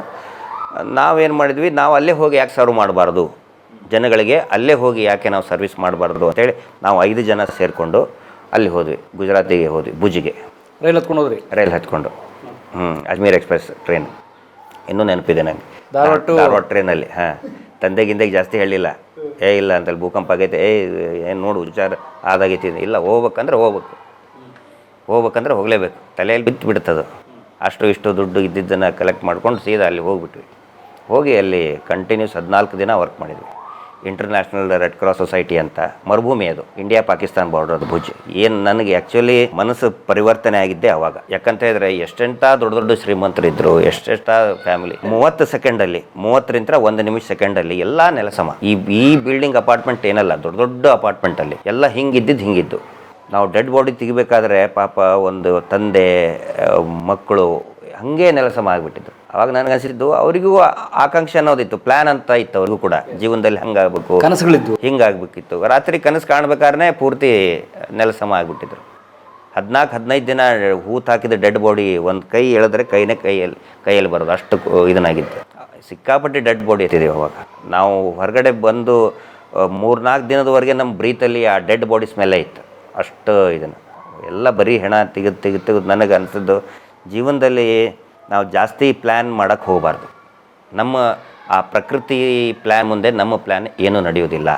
ನಾವೇನು ಮಾಡಿದ್ವಿ, ನಾವು ಅಲ್ಲೇ ಹೋಗಿ ಯಾಕೆ ಸರ್ವ್ ಮಾಡಬಾರ್ದು? ಜನಗಳಿಗೆ ಅಲ್ಲೇ ಹೋಗಿ ಯಾಕೆ ನಾವು ಸರ್ವಿಸ್ ಮಾಡಬಾರ್ದು ಅಂತೇಳಿ ನಾವು ಐದು ಜನ ಸೇರಿಕೊಂಡು ಅಲ್ಲಿ ಹೋದ್ವಿ ಗುಜರಾತಿಗೆ ಹೋದ್ವಿ ಭುಜಿಗೆ. ರೈಲ್ ಹತ್ಕೊಂಡು ಹೋದ್ರಿ? ರೈಲ್ ಹತ್ಕೊಂಡು. ಹ್ಞೂ ಅಜ್ಮೀರ್ ಎಕ್ಸ್ಪ್ರೆಸ್ ಟ್ರೈನ್. ಇನ್ನೂ ನೆನಪಿದೆ ನನಗೆ ಧಾರವಾಡ to- ಧಾರವಾಡ ಟ್ರೈನಲ್ಲಿ ಹಾಂ. ತಂದೆಗಿಂದೆಗೆ ಜಾಸ್ತಿ ಹೇಳಿಲ್ಲ. ಏ ಇಲ್ಲ ಅಂತಲ್ಲಿ ಭೂಕಂಪ ಆಗೈತೆ ಏ ಏನು ನೋಡು ವಿಚಾರ ಆದಾಗೈತಿ ಇಲ್ಲ ಹೋಗ್ಬೇಕಂದ್ರೆ ಹೋಗ್ಬೇಕು. ಹೋಗ್ಬೇಕಂದ್ರೆ ಹೋಗಲೇಬೇಕು. ತಲೆಯಲ್ಲಿ ಬಿತ್ತು ಬಿಡ್ತದು. ಅಷ್ಟು ಇಷ್ಟು ದುಡ್ಡು ಇದ್ದಿದ್ದನ್ನು ಕಲೆಕ್ಟ್ ಮಾಡ್ಕೊಂಡು ಸೀದಾ ಅಲ್ಲಿ ಹೋಗ್ಬಿಟ್ವಿ. ಹೋಗಿ ಅಲ್ಲಿ ಕಂಟಿನ್ಯೂಸ್ ಹದಿನಾಲ್ಕು ದಿನ ವರ್ಕ್ ಮಾಡಿದ್ವಿ. ಇಂಟರ್ನ್ಯಾಷನಲ್ ರೆಡ್ ಕ್ರಾಸ್ ಸೊಸೈಟಿ ಅಂತ ಮರುಭೂಮಿ ಅದು ಇಂಡಿಯಾ ಪಾಕಿಸ್ತಾನ್ ಬಾರ್ಡರ್ ಅದು ಭುಜ್. ಏನು ನನಗೆ ಆ್ಯಕ್ಚುಲಿ ಮನಸ್ಸು ಪರಿವರ್ತನೆ ಆಗಿದ್ದೆ ಅವಾಗ. ಯಾಕಂತ ಹೇಳಿದ್ರೆ ಎಷ್ಟೆಂಥ ದೊಡ್ಡ ದೊಡ್ಡ ಶ್ರೀಮಂತರಿದ್ರು ಎಷ್ಟೆಷ್ಟ ಫ್ಯಾಮಿಲಿ ಮೂವತ್ತು ಸೆಕೆಂಡಲ್ಲಿ ಮೂವತ್ತರಿಂದ ಒಂದು ನಿಮಿಷ ಸೆಕೆಂಡಲ್ಲಿ ಎಲ್ಲ ನೆಲಸಮ ಈ ಈ ಬಿಲ್ಡಿಂಗ್ ಅಪಾರ್ಟ್ಮೆಂಟ್ ಏನಲ್ಲ, ದೊಡ್ಡ ದೊಡ್ಡ ಅಪಾರ್ಟ್ಮೆಂಟಲ್ಲಿ ಎಲ್ಲ ಹಿಂಗಿದ್ದಿದ್ದು ಹಿಂಗಿದ್ದು. ನಾವು ಡೆಡ್ ಬಾಡಿ ತೆಗಿಬೇಕಾದ್ರೆ ಪಾಪ ಒಂದು ತಂದೆ ಮಕ್ಕಳು ಹಾಗೆ ನೆಲಸಮ ಆಗಿಬಿಟ್ಟಿದ್ರು. ಅವಾಗ ನನಗೆ ಅನಿಸಿದ್ದು ಅವರಿಗೂ ಆಕಾಂಕ್ಷೆ ಅನ್ನೋದಿತ್ತು ಪ್ಲಾನ್ ಅಂತ ಇತ್ತು ಅವ್ರಿಗೂ ಕೂಡ. ಜೀವನದಲ್ಲಿ ಹಂಗಾಗಬೇಕು. ಕನಸುಗಳಿದ್ದು ಹಿಂಗಾಗಬೇಕಿತ್ತು. ರಾತ್ರಿ ಕನಸು ಕಾಣ್ಬೇಕಾದ್ರೆ ಪೂರ್ತಿ ನೆಲಸಮ ಆಗಿಬಿಟ್ಟಿದ್ರು. ಹದಿನಾಲ್ಕು ಹದಿನೈದು ದಿನ ಹೂತು ಹಾಕಿದ ಡೆಡ್ ಬಾಡಿ ಒಂದು ಕೈ ಎಳೆದ್ರೆ ಕೈನೇ ಕೈಯಲ್ಲಿ ಕೈಯಲ್ಲಿ ಬರೋದು. ಅಷ್ಟು ಇದನ್ನಾಗಿತ್ತು ಸಿಕ್ಕಾಪಟ್ಟೆ ಡೆಡ್ ಬಾಡಿ ಎತ್ತಿದ್ದೀವಿ ಅವಾಗ. ನಾವು ಹೊರಗಡೆ ಬಂದು ಮೂರ್ನಾಲ್ಕು ದಿನದವರೆಗೆ ನಮ್ಮ ಬ್ರೀತಲ್ಲಿ ಆ ಡೆಡ್ ಬಾಡಿ ಸ್ಮೆಲ್ಲೇ ಇತ್ತು. ಅಷ್ಟು ಇದನ್ನು. ಎಲ್ಲ ಬರೀ ಹೆಣ ತೆಗೆದು ತೆಗೆದು ತೆಗೆದು ನನಗೆ ಅನಿಸಿದ್ದು ಜೀವನದಲ್ಲಿ ನಾವು ಜಾಸ್ತಿ ಪ್ಲ್ಯಾನ್ ಮಾಡೋಕ್ಕೆ ಹೋಗಬಾರ್ದು. ನಮ್ಮ ಆ ಪ್ರಕೃತಿ ಪ್ಲ್ಯಾನ್ ಮುಂದೆ ನಮ್ಮ ಪ್ಲ್ಯಾನ್ ಏನೂ ನಡೆಯೋದಿಲ್ಲ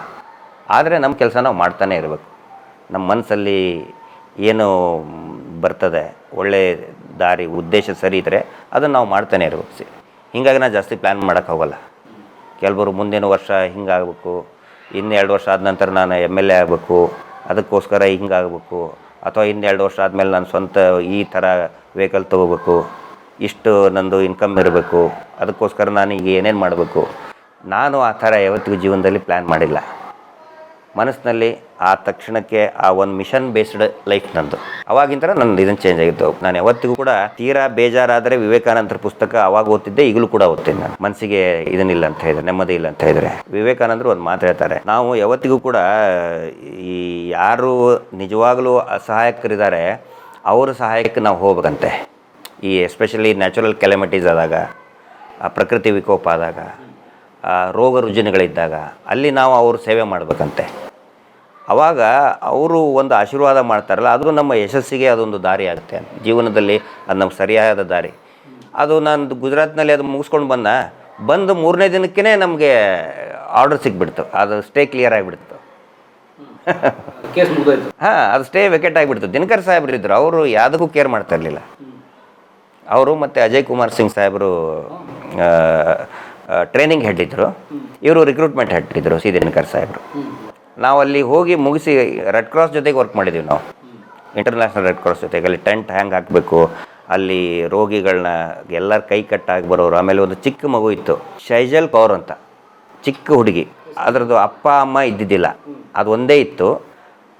ಆದರೆ ನಮ್ಮ ಕೆಲಸ ನಾವು ಮಾಡ್ತಾನೆ ಇರಬೇಕು. ನಮ್ಮ ಮನಸ್ಸಲ್ಲಿ ಏನು ಬರ್ತದೆ ಒಳ್ಳೆಯ ದಾರಿ, ಉದ್ದೇಶ ಸರಿ ಇದ್ದರೆ ಅದನ್ನು ನಾವು ಮಾಡ್ತಾನೆ ಇರಬೇಕು. ಹೀಗಾಗಿ ನಾನು ಜಾಸ್ತಿ ಪ್ಲ್ಯಾನ್ ಮಾಡೋಕ್ಕೆ ಹೋಗಲ್ಲ. ಕೆಲವರು ಮುಂದಿನ ವರ್ಷ ಹಿಂಗಾಗಬೇಕು ಇನ್ನು ಎರಡು ವರ್ಷ ಆದ ನಂತರ ನಾನು ಎಂ ಎಲ್ ಎ ಆಗಬೇಕು, ಅದಕ್ಕೋಸ್ಕರ ಹಿಂಗಾಗಬೇಕು, ಅಥವಾ ಇನ್ನೆರಡು ವರ್ಷ ಆದಮೇಲೆ ನಾನು ಸ್ವಂತ ಈ ಥರ ವೆಹಿಕಲ್ ತೊಗೋಬೇಕು. ಇಷ್ಟು ನಂದು ಇನ್ಕಮ್ ಇರಬೇಕು. ಅದಕ್ಕೋಸ್ಕರ ನಾನು ಈಗ ಏನೇನು ಮಾಡಬೇಕು? ನಾನು ಆ ಥರ ಯಾವತ್ತಿಗೂ ಜೀವನದಲ್ಲಿ ಪ್ಲ್ಯಾನ್ ಮಾಡಿಲ್ಲ. ಮನಸ್ಸಿನಲ್ಲಿ ಆ ತಕ್ಷಣಕ್ಕೆ ಆ ಒಂದು ಮಿಷನ್ ಬೇಸ್ಡ್ ಲೈಫ್ ನಂದು. ಅವಾಗಿಂತರ ನನ್ನ ಇದನ್ನು ಚೇಂಜ್ ಆಗಿತ್ತು. ನಾನು ಯಾವತ್ತಿಗೂ ಕೂಡ ತೀರಾ ಬೇಜಾರಾದರೆ ವಿವೇಕಾನಂದರ ಪುಸ್ತಕ ಅವಾಗ ಓದ್ತಿದ್ದೆ, ಈಗಲೂ ಕೂಡ ಓದ್ತೀನಿ ನಾನು. ಮನಸ್ಸಿಗೆ ಇದನ್ನಿಲ್ಲ ಅಂತ ಹೇಳಿದ್ರೆ, ನೆಮ್ಮದಿ ಇಲ್ಲ ಅಂತ ಹೇಳಿದ್ರೆ. ವಿವೇಕಾನಂದರು ಒಂದು ಮಾತು ಹೇಳ್ತಾರೆ. ನಾವು ಯಾವತ್ತಿಗೂ ಕೂಡ ಈ ಯಾರು ನಿಜವಾಗಲೂ ಅಸಹಾಯಕರಿದ್ದಾರೆ, ಅವರ ಸಹಾಯಕ್ಕೆ ನಾವು ಹೋಗ್ಬೇಕಂತೆ. ಈ ಎಸ್ಪೆಷಲಿ ನ್ಯಾಚುರಲ್ ಕ್ಯಾಲಮಿಟೀಸ್ ಆದಾಗ ಆ ಪ್ರಕೃತಿ ವಿಕೋಪ ಆದಾಗ ಆ ರೋಗ ರುಜಿನಗಳಿದ್ದಾಗ ಅಲ್ಲಿ ನಾವು ಅವರು ಸೇವೆ ಮಾಡಬೇಕಂತೆ. ಆವಾಗ ಅವರು ಒಂದು ಆಶೀರ್ವಾದ ಮಾಡ್ತಾರಲ್ಲ ಅದು ನಮ್ಮ ಯಶಸ್ಸಿಗೆ ಅದೊಂದು ದಾರಿ ಆಗುತ್ತೆ. ಜೀವನದಲ್ಲಿ ಅದು ನಮ್ಗೆ ಸರಿಯಾದ ದಾರಿ. ಅದು ನಾನು ಗುಜರಾತ್ನಲ್ಲಿ ಅದು ಮುಗಿಸ್ಕೊಂಡು ಬಂದ ಬಂದು ಮೂರನೇ ದಿನಕ್ಕೇ ನಮಗೆ ಆರ್ಡರ್ ಸಿಕ್ಬಿಡ್ತು ಅದು ಸ್ಟೇ ಕ್ಲಿಯರ್ ಆಗಿಬಿಡ್ತು. ಹಾಂ ಅದು ಸ್ಟೇ ವೆಕೆಟ್ ಆಗಿಬಿಡ್ತು. ದಿನಕರ್ ಸಾಹೇಬ್ರು ಇದ್ರು ಅವರು ಯಾವುದಕ್ಕೂ ಕೇರ್ ಮಾಡ್ತಾ ಇರಲಿಲ್ಲ. ಅವರು ಮತ್ತು ಅಜಯ್ ಕುಮಾರ್ ಸಿಂಗ್ ಸಾಹೇಬರು ಟ್ರೈನಿಂಗ್ ಹೆಡ್ ಇದ್ದರು ಇವರು ರಿಕ್ರೂಟ್ಮೆಂಟ್ ಹೆಡ್ ಇದ್ದರು ಸಿ ದಿನಕರ್ ಸಾಹೇಬರು. ನಾವು ಅಲ್ಲಿ ಹೋಗಿ ಮುಗಿಸಿ ರೆಡ್ ಕ್ರಾಸ್ ಜೊತೆಗೆ ವರ್ಕ್ ಮಾಡಿದ್ದೀವಿ ನಾವು. ಇಂಟರ್ನ್ಯಾಷನಲ್ ರೆಡ್ ಕ್ರಾಸ್ ಜೊತೆಗೆ. ಅಲ್ಲಿ ಟೆಂಟ್ ಹ್ಯಾಂಗ್ ಹಾಕಬೇಕು. ಅಲ್ಲಿ ರೋಗಿಗಳನ್ನ ಎಲ್ಲರ ಕೈ ಕಟ್ಟಾಗಿ ಬರೋರು. ಆಮೇಲೆ ಒಂದು ಚಿಕ್ಕ ಮಗು ಇತ್ತು. ಶೈಜಲ್ ಕೌರ್ ಅಂತ. ಚಿಕ್ಕ ಹುಡುಗಿ. ಅದರದ್ದು ಅಪ್ಪ, ಅಮ್ಮ ಇದ್ದಿದ್ದಿಲ್ಲ. ಅದು ಒಂದೇ ಇತ್ತು.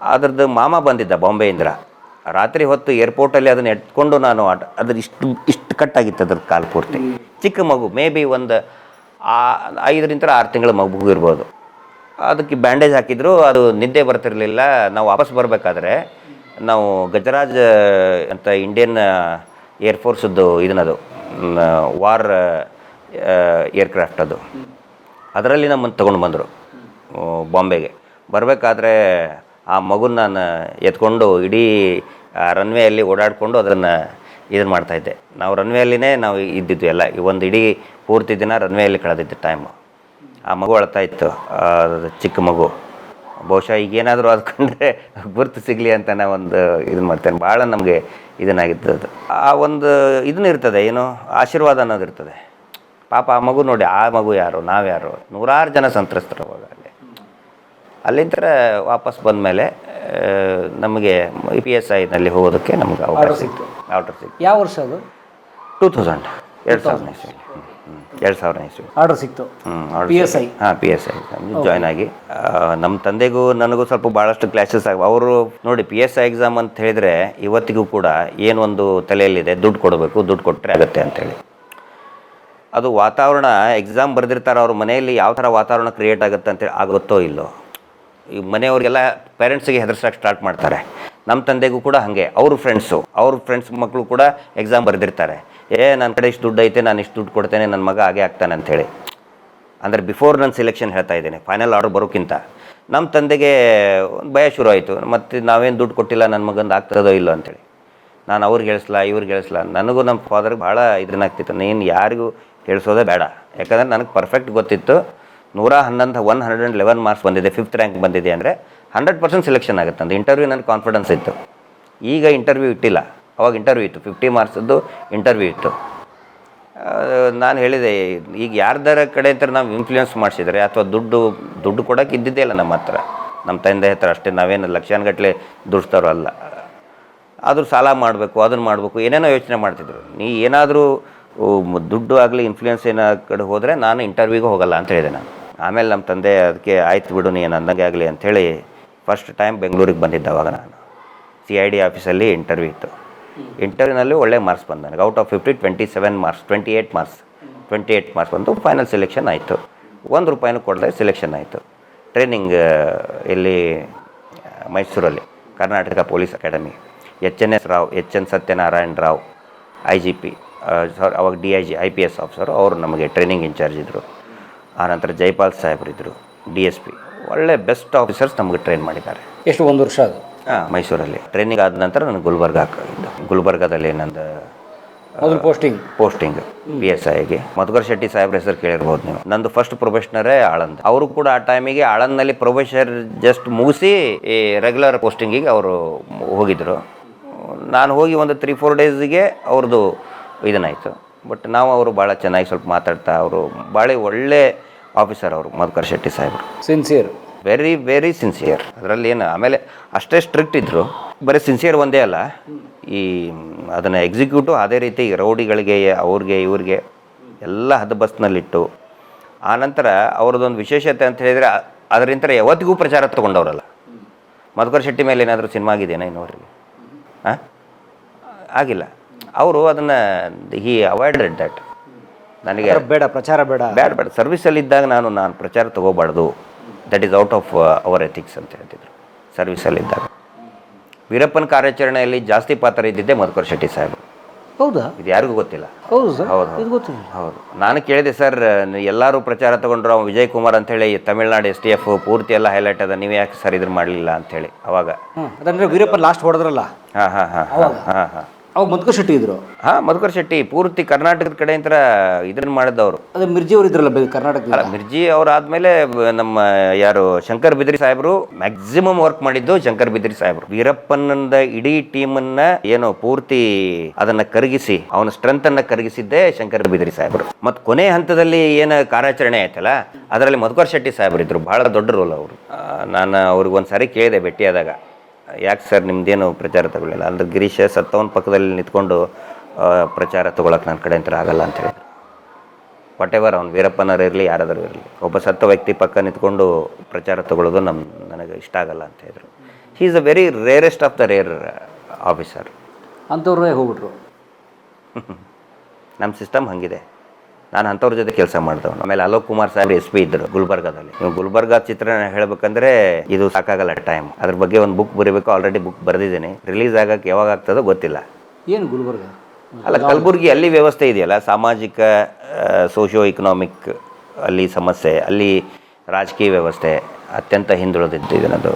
ಅದರದ್ದು ಮಾಮ ಬಂದಿದ್ದ ಬಾಂಬೆಯಿಂದ. ರಾತ್ರಿ ಹೊತ್ತು ಏರ್ಪೋರ್ಟಲ್ಲಿ ಅದನ್ನು ಎತ್ಕೊಂಡು ನಾನು ಅದ್ರ ಇಷ್ಟು ಇಷ್ಟು ಕಟ್ಟಾಗಿತ್ತು ಅದ್ರ ಕಾಲು ಪೂರ್ತಿ. ಚಿಕ್ಕ ಮಗು ಮೇ ಬಿ ಒಂದು ಆ ಐದರಿಂದ ಆರು ತಿಂಗಳ ಮಗು ಇರ್ಬೋದು. ಅದಕ್ಕೆ ಬ್ಯಾಂಡೇಜ್ ಹಾಕಿದ್ರು, ಅದು ನಿದ್ದೆ ಬರ್ತಿರಲಿಲ್ಲ. ನಾವು ವಾಪಸ್ ಬರಬೇಕಾದ್ರೆ ನಾವು ಗಜರಾಜ್, ಅಂತ ಇಂಡಿಯನ್ ಏರ್ಫೋರ್ಸದ್ದು ಇದನ್ನದು ವಾರ್ ಏರ್ಕ್ರಾಫ್ಟ್ ಅದು. ಅದರಲ್ಲಿ ನಮ್ಮನ್ನು ತೊಗೊಂಡು ಬಂದರು ಬಾಂಬೆಗೆ. ಬರಬೇಕಾದ್ರೆ ಆ ಮಗುನ ನಾನು ಎತ್ಕೊಂಡು ಇಡೀ ರನ್ವೇಯಲ್ಲಿ ಓಡಾಡಿಕೊಂಡು ಅದನ್ನು ಇದನ್ನು ಮಾಡ್ತಾಯಿದ್ದೆ ನಾವು ರನ್ವೇಯಲ್ಲಿನೇ ನಾವು ಇದ್ದಿದ್ವಿ ಎಲ್ಲ. ಈ ಒಂದು ಇಡೀ ಪೂರ್ತಿ ದಿನ ರನ್ವೇಯಲ್ಲಿ ಕಳೆದಿದ್ದು ಟೈಮು ಆ ಮಗು ಅಳ್ತಾ ಇತ್ತು ಚಿಕ್ಕ ಮಗು. ಬಹುಶಃ ಈಗೇನಾದರೂ ಏನಾದರೂ ಕಂಡ್ರೆ ಗುರ್ತು ಸಿಗಲಿ ಅಂತ ನಾವು ಒಂದು ಇದನ್ನು ಮಾಡ್ತೇನೆ. ಭಾಳ ನಮಗೆ ಇದನ್ನಾಗಿತ್ತು ಅದು. ಆ ಒಂದು ಇದನ್ನ ಇರ್ತದೆ, ಏನು ಆಶೀರ್ವಾದ ಅನ್ನೋದು ಇರ್ತದೆ. ಪಾಪ ಆ ಮಗು ನೋಡಿ, ಆ ಮಗು ಯಾರು ನಾವು ಯಾರು ನೂರಾರು ಜನ ಸಂತ್ರಸ್ತರು ಅವಾಗ. ಅಲ್ಲಿಂದ ವಾಪಸ್ ಬಂದ ಮೇಲೆ ನಮಗೆ ಪಿ ಎಸ್ ಐನಲ್ಲಿ ಹೋಗೋದಕ್ಕೆ ನಮಗೆ ಅವಕಾಶ ಸಿಕ್ತು. ಆರ್ಡರ್ ಸಿಕ್ತು. ಯಾವ ವರ್ಷ ಅದು? ಟೂ ತೌಸಂಡ್ ಎರಡು ಸಾವಿರದ ಎರಡು ಸಾವಿರ ಇಸ್ವಿ. ಆರ್ಡರ್ ಸಿಕ್ತು. ಹ್ಞೂ ಪಿ ಎಸ್ ಐ ಹಾಂ ಪಿ ಎಸ್ ಐ ಜಾಯ್ನ್ ಆಗಿ. ನಮ್ಮ ತಂದೆಗೂ ನನಗೂ ಸ್ವಲ್ಪ ಭಾಳಷ್ಟು ಕ್ಲಾಸಸ್ ಆಗ ಅವರು ನೋಡಿ ಪಿ ಎಸ್ ಐ ಎಕ್ಸಾಮ್ ಅಂತ ಹೇಳಿದರೆ ಇವತ್ತಿಗೂ ಕೂಡ ಏನೊಂದು ತಲೆಯಲ್ಲಿದೆ ದುಡ್ಡು ಕೊಡಬೇಕು ದುಡ್ಡು ಕೊಟ್ಟರೆ ಆಗುತ್ತೆ ಅಂತೇಳಿ ಅದು ವಾತಾವರಣ ಎಕ್ಸಾಮ್ ಬರೆದಿರ್ತಾರೆ ಅವ್ರ ಮನೆಯಲ್ಲಿ ಯಾವ ಥರ ವಾತಾವರಣ ಕ್ರಿಯೇಟ್ ಆಗುತ್ತೆ ಅಂತೇಳಿ ಆಗುತ್ತೋ ಇಲ್ಲೋ. ಈ ಮನೆಯವ್ರಿಗೆಲ್ಲ ಪೇರೆಂಟ್ಸಿಗೆ ಹೆದರ್ಸಕ್ಕೆ ಸ್ಟಾರ್ಟ್ ಮಾಡ್ತಾರೆ. ನಮ್ಮ ತಂದೆಗೂ ಕೂಡ ಹಾಗೆ, ಅವ್ರ ಫ್ರೆಂಡ್ಸು ಅವ್ರ ಫ್ರೆಂಡ್ಸ್ ಮಕ್ಕಳು ಕೂಡ ಎಕ್ಸಾಮ್ ಬರೆದಿರ್ತಾರೆ. ಏ ನನ್ನ ಕಡೆ ಇಷ್ಟು ದುಡ್ಡು ಐತೆ, ನಾನು ಇಷ್ಟು ದುಡ್ಡು ಕೊಡ್ತೇನೆ ನನ್ನ ಮಗ ಹಾಗೆ ಆಗ್ತಾನೆ ಅಂಥೇಳಿ ಅಂದರೆ ಬಿಫೋರ್ ನನ್ನ ಸೆಲೆಕ್ಷನ್ ಹೇಳ್ತಾ ಇದ್ದೇನೆ ಫೈನಲ್ ಆರ್ಡರ್ ಬರೋಕ್ಕಿಂತ. ನಮ್ಮ ತಂದೆಗೆ ಒಂದು ಭಯ ಶುರು ಆಯಿತು. ಮತ್ತು ನಾವೇನು ದುಡ್ಡು ಕೊಟ್ಟಿಲ್ಲ ನನ್ನ ಮಗಂದು ಆಗ್ತದೋ ಇಲ್ಲೋ ಅಂತೇಳಿ ನಾನು ಅವ್ರಿಗೆ ಹೇಳಿಸ್ಲಾ, ಇವ್ರಿಗೆ ಹೇಳಿಸ್ಲಾ. ನನಗೂ ನಮ್ಮ ಫಾದರ್ಗೆ ಭಾಳ ಇದನ್ನಾಗ್ತಿತ್ತು ನೀನು ಯಾರಿಗೂ ಹೇಳಿಸೋದೇ ಬೇಡ. ಯಾಕಂದರೆ ನನಗೆ ಪರ್ಫೆಕ್ಟ್ ಗೊತ್ತಿತ್ತು. ನೂರ ಹನ್ನೊಂದು one hundred and eleven marks ಬಂದಿದೆ ಫಿಫ್ತ್ ರ್ಯಾಂಕ್ ಬಂದಿದೆ ಅಂದರೆ ಹಂಡ್ರೆಡ್ ಪರ್ಸೆಂಟ್ ಸೆಲೆಕ್ಷನ್ ಆಗುತ್ತೆ. ಅಂತ ಇಂಟರ್ವ್ಯೂ ನನಗೆ ಕಾನ್ಫಿಡೆನ್ಸ್ ಇತ್ತು. ಈಗ ಇಂಟರ್ವ್ಯೂ ಇಟ್ಟಿಲ್ಲ. ಅವಾಗ ಇಂಟರ್ವ್ಯೂ ಇತ್ತು. ಫಿಫ್ಟಿ ಮಾರ್ಕ್ಸದ್ದು ಇಂಟರ್ವ್ಯೂ ಇತ್ತು. ನಾನು ಹೇಳಿದೆ, ಈಗ ಯಾರ್ದಾರ ಕಡೆ ಅಂತ ನಾವು ಇನ್ಫ್ಲೂಯೆನ್ಸ್ ಮಾಡಿಸಿದರೆ ಅಥವಾ ದುಡ್ಡು ದುಡ್ಡು ಕೊಡೋಕೆ ಇದ್ದಿದ್ದೇ ಇಲ್ಲ ನಮ್ಮ ಹತ್ರ. ನಮ್ಮ ತಂದೆ ಹತ್ರ ಅಷ್ಟೇ, ನಾವೇನು ಲಕ್ಷಾನುಗಟ್ಟಲೆ ದುಡಿಸ್ತಾರೋ ಅಲ್ಲ. ಆದರೂ ಸಾಲ ಮಾಡಬೇಕು, ಅದನ್ನು ಮಾಡಬೇಕು, ಏನೇನೋ ಯೋಚನೆ ಮಾಡ್ತಿದ್ರು. ನೀ ಏನಾದರೂ ದುಡ್ಡು ಆಗಲಿ ಇನ್ಫ್ಲೂಯೆನ್ಸ್ ಏನೋ ಕಡೆ ಹೋದರೆ ನಾನು ಇಂಟರ್ವ್ಯೂಗೆ ಹೋಗಲ್ಲ ಅಂತ ಹೇಳಿದೆ ನಾನು. ಆಮೇಲೆ ನಮ್ಮ ತಂದೆ ಅದಕ್ಕೆ ಆಯ್ತು ಬಿಡು ನೀನು ಅಂದಂಗೆ ಆಗಲಿ ಅಂಥೇಳಿ ಫಸ್ಟ್ ಟೈಮ್ ಬೆಂಗಳೂರಿಗೆ ಬಂದಿದ್ದೆ ಅವಾಗ ನಾನು ಸಿ ಐ ಡಿ ಆಫೀಸಲ್ಲಿ ಇಂಟರ್ವ್ಯೂ ಇತ್ತು. ಇಂಟರ್ವ್ಯೂನಲ್ಲಿ ಒಳ್ಳೆ ಮಾರ್ಕ್ಸ್ ಬಂದ ನನಗೆ out of fifty twenty seven marks twenty eight marks twenty eight marks ಬಂತು ಫೈನಲ್ ಸೆಲೆಕ್ಷನ್ ಆಯಿತು. ಒಂದು ರೂಪಾಯಿನೂ ಕೊಡದೆ ಸೆಲೆಕ್ಷನ್ ಆಯಿತು. ಟ್ರೈನಿಂಗ್ ಇಲ್ಲಿ ಮೈಸೂರಲ್ಲಿ, Karnataka police academy, H N S Rao, H N Satyanarayana Rao I G P sir, ಅವಾಗ D I G I P S officer ಅವರು ನಮಗೆ ಟ್ರೈನಿಂಗ್ ಇನ್ಚಾರ್ಜ್ ಇದ್ದರು ಆನಂತರ ಜೈಪಾಲ್ ಸಾಹೇಬರಿದ್ದರು ಡಿ ಎಸ್ ಪಿ. ಒಳ್ಳೆ ಬೆಸ್ಟ್ ಆಫೀಸರ್ಸ್ ನಮಗೆ ಟ್ರೈನ್ ಮಾಡಿದ್ದಾರೆ. ಎಷ್ಟು ಒಂದು ವರ್ಷ ಅದು? ಹಾಂ ಮೈಸೂರಲ್ಲಿ. ಟ್ರೈನಿಂಗ್ ಆದ ನಂತರ ನಾನು ಗುಲ್ಬರ್ಗ ಹಾಕಿದ್ದು. ಗುಲ್ಬರ್ಗದಲ್ಲಿ ನಂದು ಮೊದಲು ಪೋಸ್ಟಿಂಗ್ ಪೋಸ್ಟಿಂಗ್ ಪಿ ಎಸ್ ಐಗೆ ಮಧುಕರ್ ಶೆಟ್ಟಿ ಸಾಹೇಬ್ರ ಹೆಸರು ಕೇಳಿರ್ಬೋದು ನೀವು. ನಂದು ಫಸ್ಟ್ ಪ್ರೊಫೆಷನರೇ ಆಳಂದ್. ಅವರು ಕೂಡ ಆ ಟೈಮಿಗೆ ಆಳಂದ್ನಲ್ಲಿ ಪ್ರೊಫೆಷರ್ ಜಸ್ಟ್ ಮುಗಿಸಿ ಈ ರೆಗ್ಯುಲರ್ ಪೋಸ್ಟಿಂಗಿಗೆ ಅವರು ಹೋಗಿದ್ದರು ನಾನು ಹೋಗಿ ಒಂದು ತ್ರೀ ಫೋರ್ ಡೇಸಿಗೆ ಅವ್ರದ್ದು ಇದನ್ನಾಯಿತು. ಬಟ್ ನಾವು ಅವರು ಭಾಳ ಚೆನ್ನಾಗಿ ಸ್ವಲ್ಪ ಮಾತಾಡ್ತಾ ಅವರು ಭಾಳ ಒಳ್ಳೆ ಆಫೀಸರ್ ಅವರು ಮಧುಕರ್ ಶೆಟ್ಟಿ ಸಾಹೇಬರು. ಸಿನ್ಸಿಯರ್ ವೆರಿ ವೆರಿ ಸಿನ್ಸಿಯರ್ ಅದರಲ್ಲಿ ಏನು ಆಮೇಲೆ ಅಷ್ಟೇ ಸ್ಟ್ರಿಕ್ಟ್ ಇದ್ದರು ಬರೀ ಸಿನ್ಸಿಯರ್ ಒಂದೇ ಅಲ್ಲ. ಈ ಅದನ್ನು ಎಕ್ಸಿಕ್ಯೂಟಿವ್ ಅದೇ ರೀತಿ ರೌಡಿಗಳಿಗೆ ಅವ್ರಿಗೆ ಇವ್ರಿಗೆ ಎಲ್ಲ ಹದಬಸ್ನಲ್ಲಿಟ್ಟು ಆನಂತರ ಅವ್ರದ್ದೊಂದು ವಿಶೇಷತೆ ಅಂತ ಹೇಳಿದರೆ ಅದರಿಂದ ಯಾವತ್ತಿಗೂ ಪ್ರಚಾರ ತೊಗೊಂಡವರಲ್ಲ. ಮಧುಕರ್ ಶೆಟ್ಟಿ ಮೇಲೆ ಏನಾದರೂ ಸಿನಿಮಾ ಆಗಿದೆಯಾ ಇನ್ನೋರಿಗೆ ಹಾಂ ಆಗಿಲ್ಲ. ಅವರು ಅದನ್ನು ಹಿ ಅವಾಯ್ಡೆಡ್ ದಟ್ ನನಗೆ ಬೇಡ ಪ್ರಚಾರ ಬೇಡ. ಬೇಡ ಬೇಡ. ಸರ್ವಿಸಲ್ಲಿದ್ದಾಗ ನಾನು ನಾನು ಪ್ರಚಾರ ತಗೋಬಾರ್ದು. That is out of our ethics ಅಂತ ಹೇಳ್ತಿದ್ರು. ಸರ್ವಿಸಲ್ಲಿದ್ದಾಗ ವೀರಪ್ಪನ ಕಾರ್ಯಾಚರಣೆಯಲ್ಲಿ ಜಾಸ್ತಿ ಪಾತ್ರ ಇದ್ದಿದ್ದೆ ಮಧುಕರ್ ಶೆಟ್ಟಿ ಸಾಹೇಬ್ ಹೌದಾ? ಇದು ಯಾರಿಗೂ ಗೊತ್ತಿಲ್ಲ. ಹೌದು ಸರ್ ಹೌದು ಗೊತ್ತಿಲ್ಲ ಹೌದು. ನಾನು ಕೇಳಿದೆ ಸರ್ ಎಲ್ಲರೂ ಪ್ರಚಾರ ತಗೊಂಡ್ರು ಅವ್ನು ವಿಜಯ್ ಕುಮಾರ್ ಅಂತೇಳಿ ತಮಿಳ್ನಾಡು ಎಸ್ ಟಿ ಎಫ್ ಪೂರ್ತಿ ಎಲ್ಲ ಹೈಲೈಟ್ ಅದ ನೀವು ಯಾಕೆ ಸರ್ ಇದ್ರ ಮಾಡಲಿಲ್ಲ? ಅಂಥೇಳಿ ಅವಾಗ. ಅದಂದ್ರೆ ವೀರಪ್ಪ ಲಾಸ್ಟ್ ಹೊಡೆದ್ರಲ್ಲ? ಹಾಂ ಹಾಂ ಹಾಂ ಹಾಂ ಹಾಂ ಹಾಂ. ಅವಾಗ ಮಧುಕರ್ ಶೆಟ್ಟಿ ಇದ್ರು. ಹಾ ಮಧುಕರ್ ಶೆಟ್ಟಿ ಪೂರ್ತಿ ಕರ್ನಾಟಕದ ಕಡೆ ಇಂತರ ಇದನ್ನ ಮಾಡಿದವರು. ಅದೇ ಮಿರ್ಜಿ ಅವರು ಇದ್ರಲ್ಲ ಕರ್ನಾಟಕ ಅಲ್ಲ ಮಿರ್ಜಿ ಅವರು ಆದ್ಮೇಲೆ ನಮ್ಮ ಯಾರು ಶಂಕರ್ ಬಿದ್ರಿ ಸಾಹೇಬರು ಮ್ಯಾಕ್ಸಿಮಮ್ ವರ್ಕ್ ಮಾಡಿದ್ದು ಶಂಕರ್ ಬಿದ್ರಿ ಸಾಹೇಬರು. ವೀರಪ್ಪನಂದ ಇಡೀ ಟೀಮ್ ಅನ್ನ ಏನು ಪೂರ್ತಿ ಅದನ್ನ ಕರಗಿಸಿ ಅವನ ಸ್ಟ್ರೆಂತ್ ಅನ್ನ ಕರಗಿಸಿದ್ದೇ ಶಂಕರ್ ಬಿದ್ರಿ ಸಾಹೇಬರು. ಮತ್ತೆ ಕೊನೆ ಹಂತದಲ್ಲಿ ಏನ ಕಾರ್ಯಾಚರಣೆ ಆಯ್ತಲ್ಲ ಅದರಲ್ಲಿ ಮಧುಕರ್ ಶೆಟ್ಟಿ ಸಾಹೇಬರು ಇದ್ರು. ಬಹಳ ದೊಡ್ಡ ರೋಲ್ ಅವರು. ನಾನು ಅವ್ರಿಗೆ ಒಂದ್ಸಾರಿ ಕೇಳಿದೆ ಭೇಟಿಯಾದಾಗ. ಯಾಕೆ ಸರ್ ನಿಮ್ದೇನು ಪ್ರಚಾರ ತಗೊಳ್ಳಿಲ್ಲ? ಅಂದ್ರೆ ಗಿರೀಶ್ ಸತ್ತವನ ಪಕ್ಕದಲ್ಲಿ ನಿಂತ್ಕೊಂಡು ಪ್ರಚಾರ ತಗೊಳಕ್ಕೆ ನನ್ನ ಕಡೆ ಅಂತ ಆಗಲ್ಲ ಅಂತ ಹೇಳಿದ್ರು. ವಾಟ್ ಎವರ್ ಅವ್ನು ವೀರಪ್ಪನವ್ರು ಇರಲಿ ಯಾರಾದರೂ ಇರಲಿ. ಒಬ್ಬ ಸತ್ತ ವ್ಯಕ್ತಿ ಪಕ್ಕ ನಿಂತ್ಕೊಂಡು ಪ್ರಚಾರ ತಗೊಳ್ಳೋದು ನಮ್ಮ ನನಗೆ ಇಷ್ಟ ಆಗಲ್ಲ ಅಂತ ಹೇಳಿದ್ರು. He is a very rarest of the rare officer ಅಂಥವ್ರೇ ಹೋಗ್ಬಿಟ್ರು. ನಮ್ಮ ಸಿಸ್ಟಮ್ ಹಂಗಿದೆ. ನಾನು ಅಂಥವ್ರ ಜೊತೆ ಕೆಲಸ ಮಾಡಿದವನು ಆಮೇಲೆ ಅಲೋಕ್ ಕುಮಾರ್ ಸಾಹೇಬ್ ಎಸ್ ಪಿ ಇದ್ದರು ಗುಲ್ಬರ್ಗಾದಲ್ಲಿ. ನೀವು ಗುಲ್ಬರ್ಗಾ ಚಿತ್ರಣ ಹೇಳಬೇಕಂದ್ರೆ ಇದು ಸಾಕಾಗಲ್ಲ ಟೈಮ್ ಅದ್ರ ಬಗ್ಗೆ ಒಂದು ಬುಕ್ ಬರೀಬೇಕು ಆಲ್ರೆಡಿ ಬುಕ್ ಬರೆದಿದ್ದೀನಿ. ರಿಲೀಸ್ ಆಗಕ್ಕೆ ಯಾವಾಗ ಆಗ್ತದೋ ಗೊತ್ತಿಲ್ಲ. ಏನು ಗುಲ್ಬರ್ಗ? ಅಲ್ಲ ಕಲಬುರ್ಗಿ ಅಲ್ಲಿ ವ್ಯವಸ್ಥೆ ಇದೆಯಲ್ಲ? ಸಾಮಾಜಿಕ ಸೋಷಿಯೋ ಇಕನಾಮಿಕ್ ಅಲ್ಲಿ ಸಮಸ್ಯೆ ಅಲ್ಲಿ ರಾಜಕೀಯ ವ್ಯವಸ್ಥೆ ಅತ್ಯಂತ ಹಿಂದುಳಿದಿದ್ದು ಇದನ್ನದು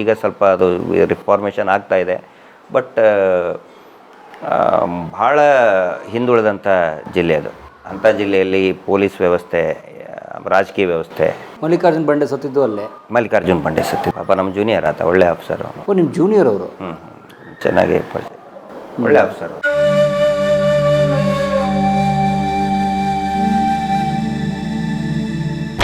ಈಗ ಸ್ವಲ್ಪ ಅದು ರಿಫಾರ್ಮೇಷನ್ ಆಗ್ತಾ ಇದೆ. ಬಟ್ ಭಾಳ ಹಿಂದುಳಿದಂಥ ಜಿಲ್ಲೆ ಅದು. ಅಂಥ ಜಿಲ್ಲೆಯಲ್ಲಿ ಪೊಲೀಸ್ ವ್ಯವಸ್ಥೆ ರಾಜಕೀಯ ವ್ಯವಸ್ಥೆ. ಮಲ್ಲಿಕಾರ್ಜುನ್ ಬಂಡೆ ಸತ್ತಿದ್ದು ಅಲ್ಲೇ? ಮಲ್ಲಿಕಾರ್ಜುನ್ ಬಂಡೆ ಸತ್ತಿ ಪಾಪ ನಮ್ಮ ಜೂನಿಯರ್ ಆತ ಒಳ್ಳೆ ಆಫೀಸರ್ ಓ ನಿಮ್ಮ ಜೂನಿಯರ್ ಅವರು? ಹ್ಞೂ ಚೆನ್ನಾಗಿ ಒಳ್ಳೆ ಆಫೀಸರ್